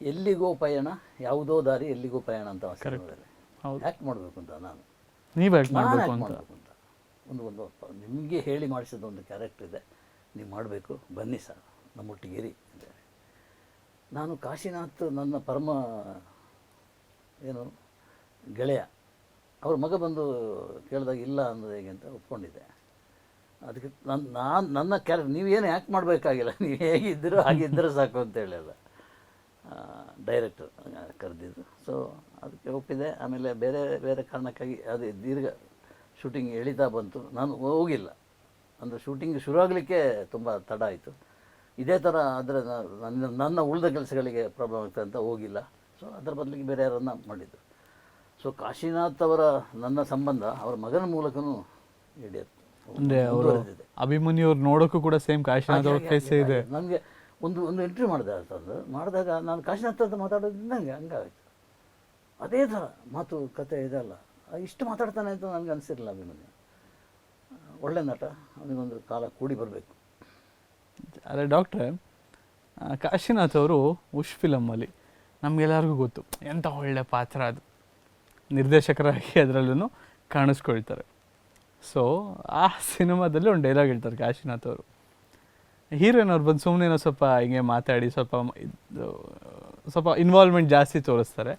ಎಲ್ಲಿಗೋ ಪಯಣ ಯಾವುದೋ ದಾರಿ ಎಲ್ಲಿಗೋ ಪಯಣ ಅಂತ ಆಕ್ಟ್ ಮಾಡಬೇಕು ಅಂತ ನಾನು? ನೀವು ಆ್ಯಕ್ಟ್ ಮಾಡಬೇಕು ಅಂತ? ಒಂದು ಒಂದು ನಿಮಗೆ ಹೇಳಿ ಮಾಡಿಸಿದ ಒಂದು ಕ್ಯಾರೆಕ್ಟರ್ ಇದೆ. ನೀವು ಮಾಡಬೇಕು ಬನ್ನಿ ಸರ್ ನಮ್ಮೊಟ್ಟಿಗೆ ಇರಿ ಅಂತೇಳಿ ನಾನು ಕಾಶಿನಾಥ್ ನನ್ನ ಪರಮ ಏನು ಗೆಳೆಯ. ಅವ್ರ ಮಗ ಬಂದು ಕೇಳಿದಾಗ ಇಲ್ಲ ಅನ್ನೋದು ಹೇಗೆ ಅಂತ ಒಪ್ಕೊಂಡಿದ್ದೆ. ಅದಕ್ಕೆ ನನ್ನ ನಾನು, ನನ್ನ ಕ್ಯಾರೆ ನೀವೇನು ಯಾಕೆ ಮಾಡಬೇಕಾಗಿಲ್ಲ. ನೀವು ಹೇಗಿದ್ದರೂ ಹಾಗಿದ್ದರೂ ಸಾಕು ಅಂತ ಹೇಳಿಲ್ಲ ಡೈರೆಕ್ಟರ್ ಕರೆದಿದ್ದು. ಸೊ ಅದಕ್ಕೆ ಒಪ್ಪಿದೆ. ಆಮೇಲೆ ಬೇರೆ ಬೇರೆ ಕಾರಣಕ್ಕಾಗಿ ಅದು ದೀರ್ಘ ಶೂಟಿಂಗ್ ಎಳಿತಾ ಬಂತು. ನಾನು ಹೋಗಿಲ್ಲ. ಅಂದರೆ ಶೂಟಿಂಗ್ ಶುರುವಾಗಲಿಕ್ಕೆ ತುಂಬ ತಡ ಆಯಿತು. ಇದೇ ಥರ ಆದರೆ ನನ್ನ ನನ್ನ ಉಳಿದ ಕೆಲಸಗಳಿಗೆ ಪ್ರಾಬ್ಲಮ್ ಆಗ್ತದೆ ಅಂತ ಹೋಗಿಲ್ಲ. ಸೊ ಅದರ ಬದಲಿಗೆ ಬೇರೆ ಯಾರನ್ನ ಮಾಡಿದ್ದು. ಸೊ ಕಾಶಿನಾಥ್ ಅವರ ನನ್ನ ಸಂಬಂಧ, ಅವರ ಮಗನ ಮೂಲಕನೂ ನಡೆಯುತ್ತೆ ಅಂದರೆ ಅವರು. ಅಭಿಮನ್ಯು ಅವ್ರು ನೋಡೋಕ್ಕೂ ಕೂಡ ಸೇಮ್ ಕಾಶಿನಾಥ್ ಅವ್ರ ಫೇಸ್ ಇದೆ. ನನಗೆ ಒಂದು ಒಂದು ಎಂಟ್ರಿ ಮಾಡಿದೆ ಅಂತಂದು ಮಾಡಿದಾಗ ನಾನು ಕಾಶಿನಾಥ್ ಅಂತ ಮಾತಾಡೋದ್ರಿಂದ ನನಗೆ ಹಂಗಾಯ್ತು. ಅದೇ ಥರ ಮಾತು ಕತೆ ಇದೆಲ್ಲ. ಇಷ್ಟು ಮಾತಾಡ್ತಾನೆ ಅಂತ ನನಗೆ ಅನಿಸಿರಲಿಲ್ಲ ಅಭಿಮನ್ಯು. ಒಳ್ಳೆ ನಟ ಅವನಿಗೊಂದು ಕಾಲ ಕೂಡಿ ಬರಬೇಕು. ಅದೇ ಡಾಕ್ಟ್ರೆ ಕಾಶಿನಾಥ್ ಅವರು ಉಷ್ ಫಿಲಮಲ್ಲಿ ನಮಗೆಲ್ಲರಿಗೂ ಗೊತ್ತು. ಎಂಥ ಒಳ್ಳೆ ಪಾತ್ರ ಅದು. ನಿರ್ದೇಶಕರಾಗಿ ಅದರಲ್ಲೂ ಕಾಣಿಸ್ಕೊಳ್ತಾರೆ. ಸೊ ಆ ಸಿನಿಮಾದಲ್ಲಿ ಒಂದು ಡೈಲಾಗ್ ಹೇಳ್ತಾರೆ ಕಾಶಿನಾಥ್ ಅವರು. ಹೀರೋಯಿನ್ ಅವ್ರು ಬಂದು ಸುಮ್ಮನೆ ಸ್ವಲ್ಪ ಹಿಂಗೆ ಮಾತಾಡಿ ಸ್ವಲ್ಪ ಇದು, ಸ್ವಲ್ಪ ಇನ್ವಾಲ್ವ್ಮೆಂಟ್ ಜಾಸ್ತಿ ತೋರಿಸ್ತಾರೆ.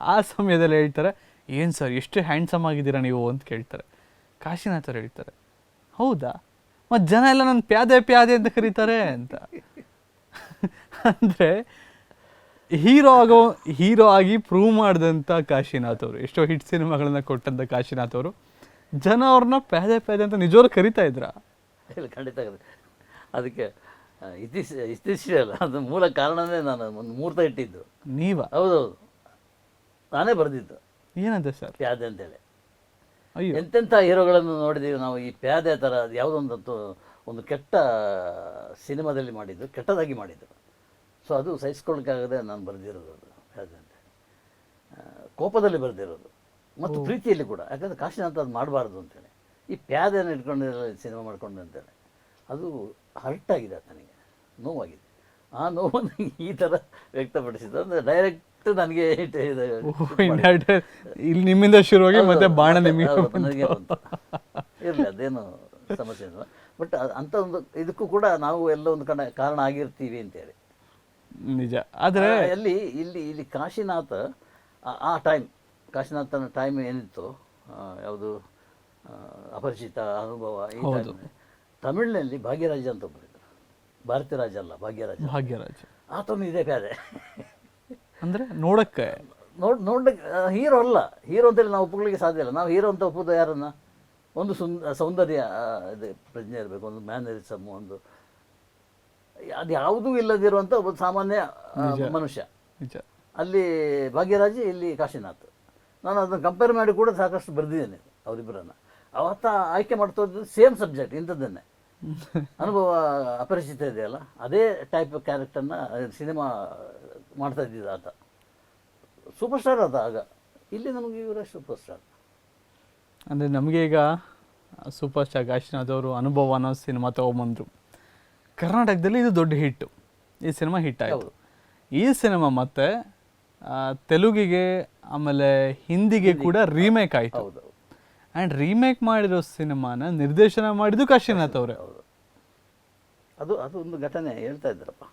ಆ ಸಮಯದಲ್ಲಿ ಹೇಳ್ತಾರೆ, ಏನು ಸರ್ ಎಷ್ಟು ಹ್ಯಾಂಡ್ಸಮ್ ಆಗಿದ್ದೀರಾ ನೀವು? ಅಂತ ಕೇಳ್ತಾರೆ. ಕಾಶಿನಾಥ್ ಅವ್ರು ಹೇಳ್ತಾರೆ, ಹೌದಾ? ಮತ್ತು ಜನ ಎಲ್ಲ ನನ್ನ ಪ್ಯಾದೆ ಪ್ಯಾದೆ ಅಂತ ಕರೀತಾರೆ ಅಂತ. ಅಂದರೆ, ಹೀರೋ ಆಗೋ, ಹೀರೋ ಆಗಿ ಪ್ರೂವ್ ಮಾಡಿದಂಥ ಕಾಶಿನಾಥ್ ಅವರು. ಎಷ್ಟೋ ಹಿಟ್ ಸಿನಿಮಾಗಳನ್ನ ಕೊಟ್ಟಂಥ ಕಾಶಿನಾಥ್ ಅವರು. ಜನ ಅವ್ರನ್ನ ಪ್ಯಾದೆ ಪ್ಯಾದೆ ಅಂತ ನಿಜವ್ರು ಕರಿತಾ ಇದ್ರ? ಇಲ್ಲ ಖಂಡಿತ. ಅದಕ್ಕೆ ಇತಿಶ್ ಇತ್ತೀಚ ಅಲ್ಲ ಅದು ಮೂಲ ಕಾರಣನೇ ನಾನು ಒಂದು ಮೂರ್ತ ಇಟ್ಟಿದ್ದು. ನೀವ? ಹೌದೌದು. ನಾನೇ ಬರೆದಿದ್ದು. ಏನಂತೆ ಸರ್? ಪ್ಯಾದೆ ಅಂತೇಳಿ. ಅಯ್ಯೋ. ಎಂತೆಂಥ ಹೀರೋಗಳನ್ನು ನೋಡಿದ್ದೀವಿ ನಾವು ಈ ಪ್ಯಾದೆ ಥರ ಯಾವುದೊಂದು ಒಂದು ಕೆಟ್ಟ ಸಿನಿಮಾದಲ್ಲಿ ಮಾಡಿದ್ದು ಕೆಟ್ಟದಾಗಿ ಮಾಡಿದ್ದು. ಸೊ ಅದು ಸಹಿಸ್ಕೊಳ್ಳೋಕ್ಕಾಗದೆ ನಾನು ಬರೆದಿರೋದು ಅದು ಪ್ಯಾದೆ ಅಂತೆ ಕೋಪದಲ್ಲಿ ಬರೆದಿರೋದು. ಮತ್ತು ಪ್ರೀತಿಯಲ್ಲಿ ಕೂಡ. ಯಾಕಂದರೆ ಕಾಶಿನಾಥ್ ಅದು ಮಾಡಬಾರ್ದು ಅಂತೇಳಿ. ಈ ಪ್ಯಾದನ್ನು ಇಟ್ಕೊಂಡು ಸಿನಿಮಾ ಮಾಡ್ಕೊಂಡು ಅಂತೇಳಿ. ಅದು ಹರ್ಟ್ ಆಗಿದೆ ನನಗೆ ನೋವಾಗಿದೆ. ಆ ನೋವನ್ನು ಈ ಥರ ವ್ಯಕ್ತಪಡಿಸಿದ್ದು. ಅಂದರೆ ಡೈರೆಕ್ಟ್ ನನಗೆ ಇಲ್ಲಿ ನಿಮ್ಮಿಂದ ಶುರುವಾಗಿ ಮತ್ತೆ ಬಾಣ ನಿಮಗೆ ನನಗೆ ಇರಲಿ ಅದೇನು ಸಮಸ್ಯೆ ಇಲ್ಲ. ಬಟ್ ಅಂತ ಒಂದು ಇದಕ್ಕೂ ಕೂಡ ನಾವು ಎಲ್ಲ ಒಂದು ಕಡೆ ಕಾರಣ ಆಗಿರ್ತೀವಿ ಅಂತೇಳಿ. ನಿಜ. ಆದರೆ ಅಲ್ಲಿ ಇಲ್ಲಿ ಇಲ್ಲಿ ಕಾಶಿನಾಥ್ ಆ ಟೈಮ್ ಕಾಶಿನಾಥನ ಟೈಮ್ ಏನಿತ್ತು? ಯಾವುದು ಅಪರಿಚಿತ ಅನುಭವ ಈ ಟೈಮ್ ತಮಿಳಿನಲ್ಲಿ ಭಾಗ್ಯರಾಜ ಅಂತ ಒಬ್ಬರು ಭಾರತೀಯ ರಾಜ ಅಲ್ಲ ಭಾಗ್ಯರಾಜ. ಭಾಗ್ಯರಾಜ. ಆತನು ಇದೆ ಬೇರೆ ಅಂದ್ರೆ ನೋಡಕ್ಕೆ? ನೋಡ್ ನೋಡಕ್ಕೆ ಹೀರೋ ಅಲ್ಲ. ಹೀರೋ ಅಂತೇಳಿ ನಾವು ಒಪ್ಕೊಳ್ಳಿಕ್ಕೆ ಸಾಧ್ಯ ಇಲ್ಲ. ನಾವು ಹೀರೋ ಅಂತ ಒಪ್ಪೋದು ಯಾರನ್ನ? ಒಂದು ಸುಂದ ಸೌಂದರ್ಯ ಇದು ಪ್ರಜ್ಞೆ ಇರಬೇಕು ಒಂದು ಮ್ಯಾನರಿಸಮ್ ಒಂದು ಅದು ಯಾವುದೂ ಇಲ್ಲದಿರುವಂಥ ಒಬ್ಬ ಸಾಮಾನ್ಯ ಮನುಷ್ಯ. ಅಲ್ಲಿ ಭಾಗ್ಯರಾಜಿ ಇಲ್ಲಿ ಕಾಶಿನಾಥ್. ನಾನು ಅದನ್ನು ಕಂಪೇರ್ ಮಾಡಿ ಕೂಡ ಸಾಕಷ್ಟು ಬರೆದಿದ್ದೇನೆ ಅವರಿಬ್ಬರನ್ನು. ಅವತ್ತ ಆಯ್ಕೆ ಮಾಡ್ತೋದ್ದು ಸೇಮ್ ಸಬ್ಜೆಕ್ಟ್ ಇಂಥದ್ದನ್ನೇ. ಅನುಭವ ಅಪರಿಚಿತ ಇದೆಯಲ್ಲ ಅದೇ ಟೈಪ್ ಕ್ಯಾರೆಕ್ಟರ್ನ ಸಿನಿಮಾ ಮಾಡ್ತಾ ಇದ್ದಿದ್ದ ಆತ. ಸೂಪರ್ ಸ್ಟಾರ್ ಆತ ಆಗ. ಇಲ್ಲಿ ನಮಗೆ ಇವರೇ ಸೂಪರ್ ಸ್ಟಾರ್ ಅಂದರೆ ನಮಗೆ ಈಗ ಸೂಪರ್ ಸ್ಟಾರ್ ಕಾಶಿನಾಥ್ ಅವರು ಅನುಭವ ಅನ್ನೋ ಸಿನಿಮಾ ತೊಗೊಂಬಂದರು ಕರ್ನಾಟಕದಲ್ಲಿ ಇದು ದೊಡ್ಡ ಹಿಟ್ಟು ಈ ಸಿನಿಮಾ ಹಿಟ್ ಆಯಿತು. ಈ ಸಿನಿಮಾ ಮತ್ತೆ ತೆಲುಗಿಗೆ ಆಮೇಲೆ ಹಿಂದಿಗೆ ಕೂಡ ರೀಮೇಕ್ ಆಯಿತು. ಹೌದು ಆ್ಯಂಡ್ ರೀಮೇಕ್ ಮಾಡಿರೋ ಸಿನಿಮಾನ ನಿರ್ದೇಶನ ಮಾಡಿದ್ದು ಕಾಶಿನಾಥ್ ಅವರೇ. ಹೌದು ಅದು ಅದು ಒಂದು ಘಟನೆ ಹೇಳ್ತಾ ಇದ್ರಪ್ಪ.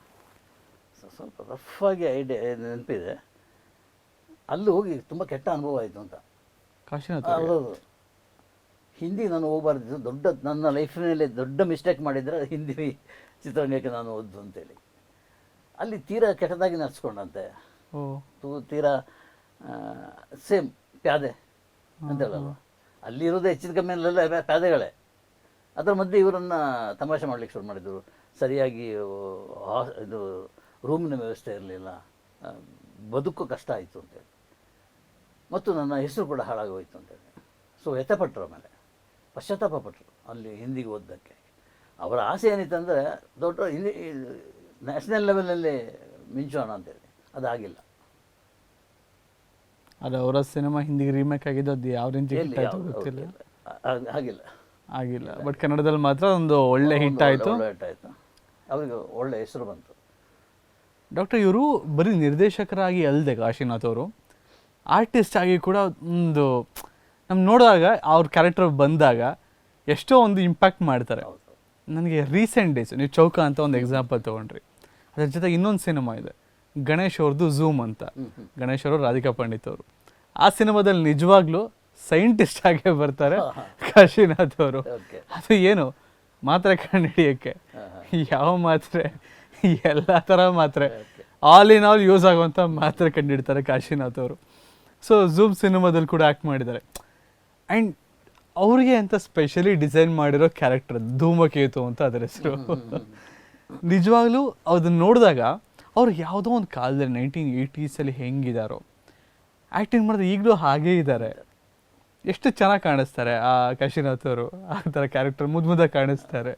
ಸ್ವಲ್ಪ ರಫ್ ಆಗಿ ಐಡಿಯಾ ನೆನಪಿದೆ. ಅಲ್ಲಿ ಹೋಗಿ ತುಂಬ ಕೆಟ್ಟ ಅನುಭವ ಆಯಿತು ಅಂತ. ಕಾಶಿನಾಥ್. ಹೌದು ಹಿಂದಿ. ನಾನು ಹೋಗಬಾರ್ದಿದ್ದು ದೊಡ್ಡ ನನ್ನ ಲೈಫಿನಲ್ಲಿ ದೊಡ್ಡ ಮಿಸ್ಟೇಕ್ ಮಾಡಿದರೆ ಹಿಂದಿ ಚಿತ್ರರಂಗಕ್ಕೆ ನಾನು ಓದ್ದು ಅಂತೇಳಿ. ಅಲ್ಲಿ ತೀರಾ ಕೆಟ್ಟದಾಗಿ ನಡ್ಸ್ಕೊಂಡಂತೆ. ತು- ತೀರಾ ಸೇಮ್ ಪ್ಯಾದೆ ಅಂತ ಹೇಳಲ್ವ ಅಲ್ಲಿರೋದು ಹೆಚ್ಚಿನ ಕಮ್ಮಿ ಅಲ್ಲೆಲ್ಲ ಪ್ಯಾ- ಪ್ಯಾದೆಗಳೇ. ಅದರ ಮಧ್ಯೆ ಇವರನ್ನು ತಮಾಷೆ ಮಾಡ್ಲಿಕ್ಕೆ ಶುರು ಮಾಡಿದರು. ಸರಿಯಾಗಿ ಹಾಸ್ ಇದು ರೂಮಿನ ವ್ಯವಸ್ಥೆ ಇರಲಿಲ್ಲ. ಬದುಕು ಕಷ್ಟ ಆಯಿತು ಅಂತೇಳಿ ಮತ್ತು ನನ್ನ ಹೆಸರು ಕೂಡ ಹಾಳಾಗೋಯ್ತು ಅಂತೇಳಿ ಸೊ ವ್ಯಥಪಟ್ಟರು ಆಮೇಲೆ. ಪಶ್ಚಾತ್ತಾಪ ಪಟ್ಟರು ಅಲ್ಲಿ ಹಿಂದಿಗೆ ಓದ್ದಕ್ಕೆ. ಅವರ ಆಸೆ ಏನಿತ್ತು ಅಂದರೆ ದೊಡ್ಡ ಹಿಂದಿ ನ್ಯಾಷನಲ್ ಲೆವೆಲಲ್ಲಿ ಮಿಂಚೋಣ ಅಂತೇಳಿ ಅದಾಗಿಲ್ಲ. ಅದು ಅವರ ಸಿನಿಮಾ ಹಿಂದಿಗೆ ರೀಮೇಕ್ ಆಗಿದ್ದು ಅದು ಯಾವ ರೇಂಜ್ ಎಲ್ಲಿ? ಹಿಟ್ ಆಯಿತು ಗೊತ್ತಿಲ್ಲ. ಆಗಿಲ್ಲ ಆಗಿಲ್ಲ. ಬಟ್ ಕನ್ನಡದಲ್ಲಿ ಮಾತ್ರ ಒಂದು ಒಳ್ಳೆ ಹಿಟ್ ಆಯಿತು. ಒಳ್ಳೆ ಆಯಿತು. ಅವರಿಗೆ ಒಳ್ಳೆ ಹೆಸರು ಬಂತು. ಡಾಕ್ಟರ್ ಇವರು ಬರೀ ನಿರ್ದೇಶಕರಾಗಿ ಅಲ್ಲದೆ ಕಾಶಿನಾಥ್ ಅವರು. ಆರ್ಟಿಸ್ಟ್ ಆಗಿ ಕೂಡ ಒಂದು ನಮ್ಗೆ ನೋಡಿದಾಗ ಅವ್ರ ಕ್ಯಾರೆಕ್ಟರ್ ಬಂದಾಗ ಎಷ್ಟೋ ಒಂದು ಇಂಪ್ಯಾಕ್ಟ್ ಮಾಡ್ತಾರೆ. ನನಗೆ ರೀಸೆಂಟ್ ಡೇಸ್ ನೀವು ಚೌಕ ಅಂತ ಒಂದು ಎಕ್ಸಾಂಪಲ್ ತೊಗೊಂಡ್ರಿ. ಅದ್ರ ಜೊತೆಗೆ ಇನ್ನೊಂದು ಸಿನಿಮಾ ಇದೆ. ಗಣೇಶ್ ಅವ್ರದ್ದು ಝೂಮ್ ಅಂತ. ಗಣೇಶ್ ಅವರು ರಾಧಿಕಾ ಪಂಡಿತ್ ಅವರು. ಆ ಸಿನಿಮಾದಲ್ಲಿ ನಿಜವಾಗ್ಲೂ ಸೈಂಟಿಸ್ಟ್ ಆಗೇ ಬರ್ತಾರೆ ಕಾಶಿನಾಥ್ ಅವರು. ಅದು ಏನು? ಮಾತ್ರೆ ಕಂಡಿಡಿಯಕ್ಕೆ ಯಾವ ಮಾತ್ರೆ? ಎಲ್ಲ ಥರ ಮಾತ್ರೆ. ಆಲ್ ಇನ್ ಆಲ್ ಯೂಸ್ ಆಗುವಂಥ ಮಾತ್ರೆ ಕಂಡಿಡ್ತಾರೆ ಕಾಶಿನಾಥ್ ಅವರು. ಸೊ ಝೂಮ್ ಸಿನಿಮಾದಲ್ಲಿ ಕೂಡ ಆ್ಯಕ್ಟ್ ಮಾಡಿದ್ದಾರೆ. ಆ್ಯಂಡ್ ಅವ್ರಿಗೆ ಅಂತ ಸ್ಪೆಷಲಿ ಡಿಸೈನ್ ಮಾಡಿರೋ ಕ್ಯಾರೆಕ್ಟರ್ ಧೂಮಕೇತು ಅಂತ ಅದರ ಹೆಸರು. ನಿಜವಾಗ್ಲೂ ಅದನ್ನ ನೋಡಿದಾಗ ಅವ್ರು ಯಾವುದೋ ಒಂದು ಕಾಲದಲ್ಲಿ ನೈನ್ಟೀನ್ ಏಯ್ಟೀಸಲ್ಲಿ ಹೆಂಗಿದಾರೋ ಆ್ಯಕ್ಟಿಂಗ್ ಮಾಡಿದ್ರೆ ಈಗಲೂ ಹಾಗೇ ಇದ್ದಾರೆ ಎಷ್ಟು ಚೆನ್ನಾಗಿ ಕಾಣಿಸ್ತಾರೆ ಆ ಕಾಶಿನಾಥ್ ಅವರು ಆ ಥರ ಕ್ಯಾರೆಕ್ಟರ್ ಮುದ್ದು ಮುದ್ದಾಗಿ ಕಾಣಿಸ್ತಾರೆ.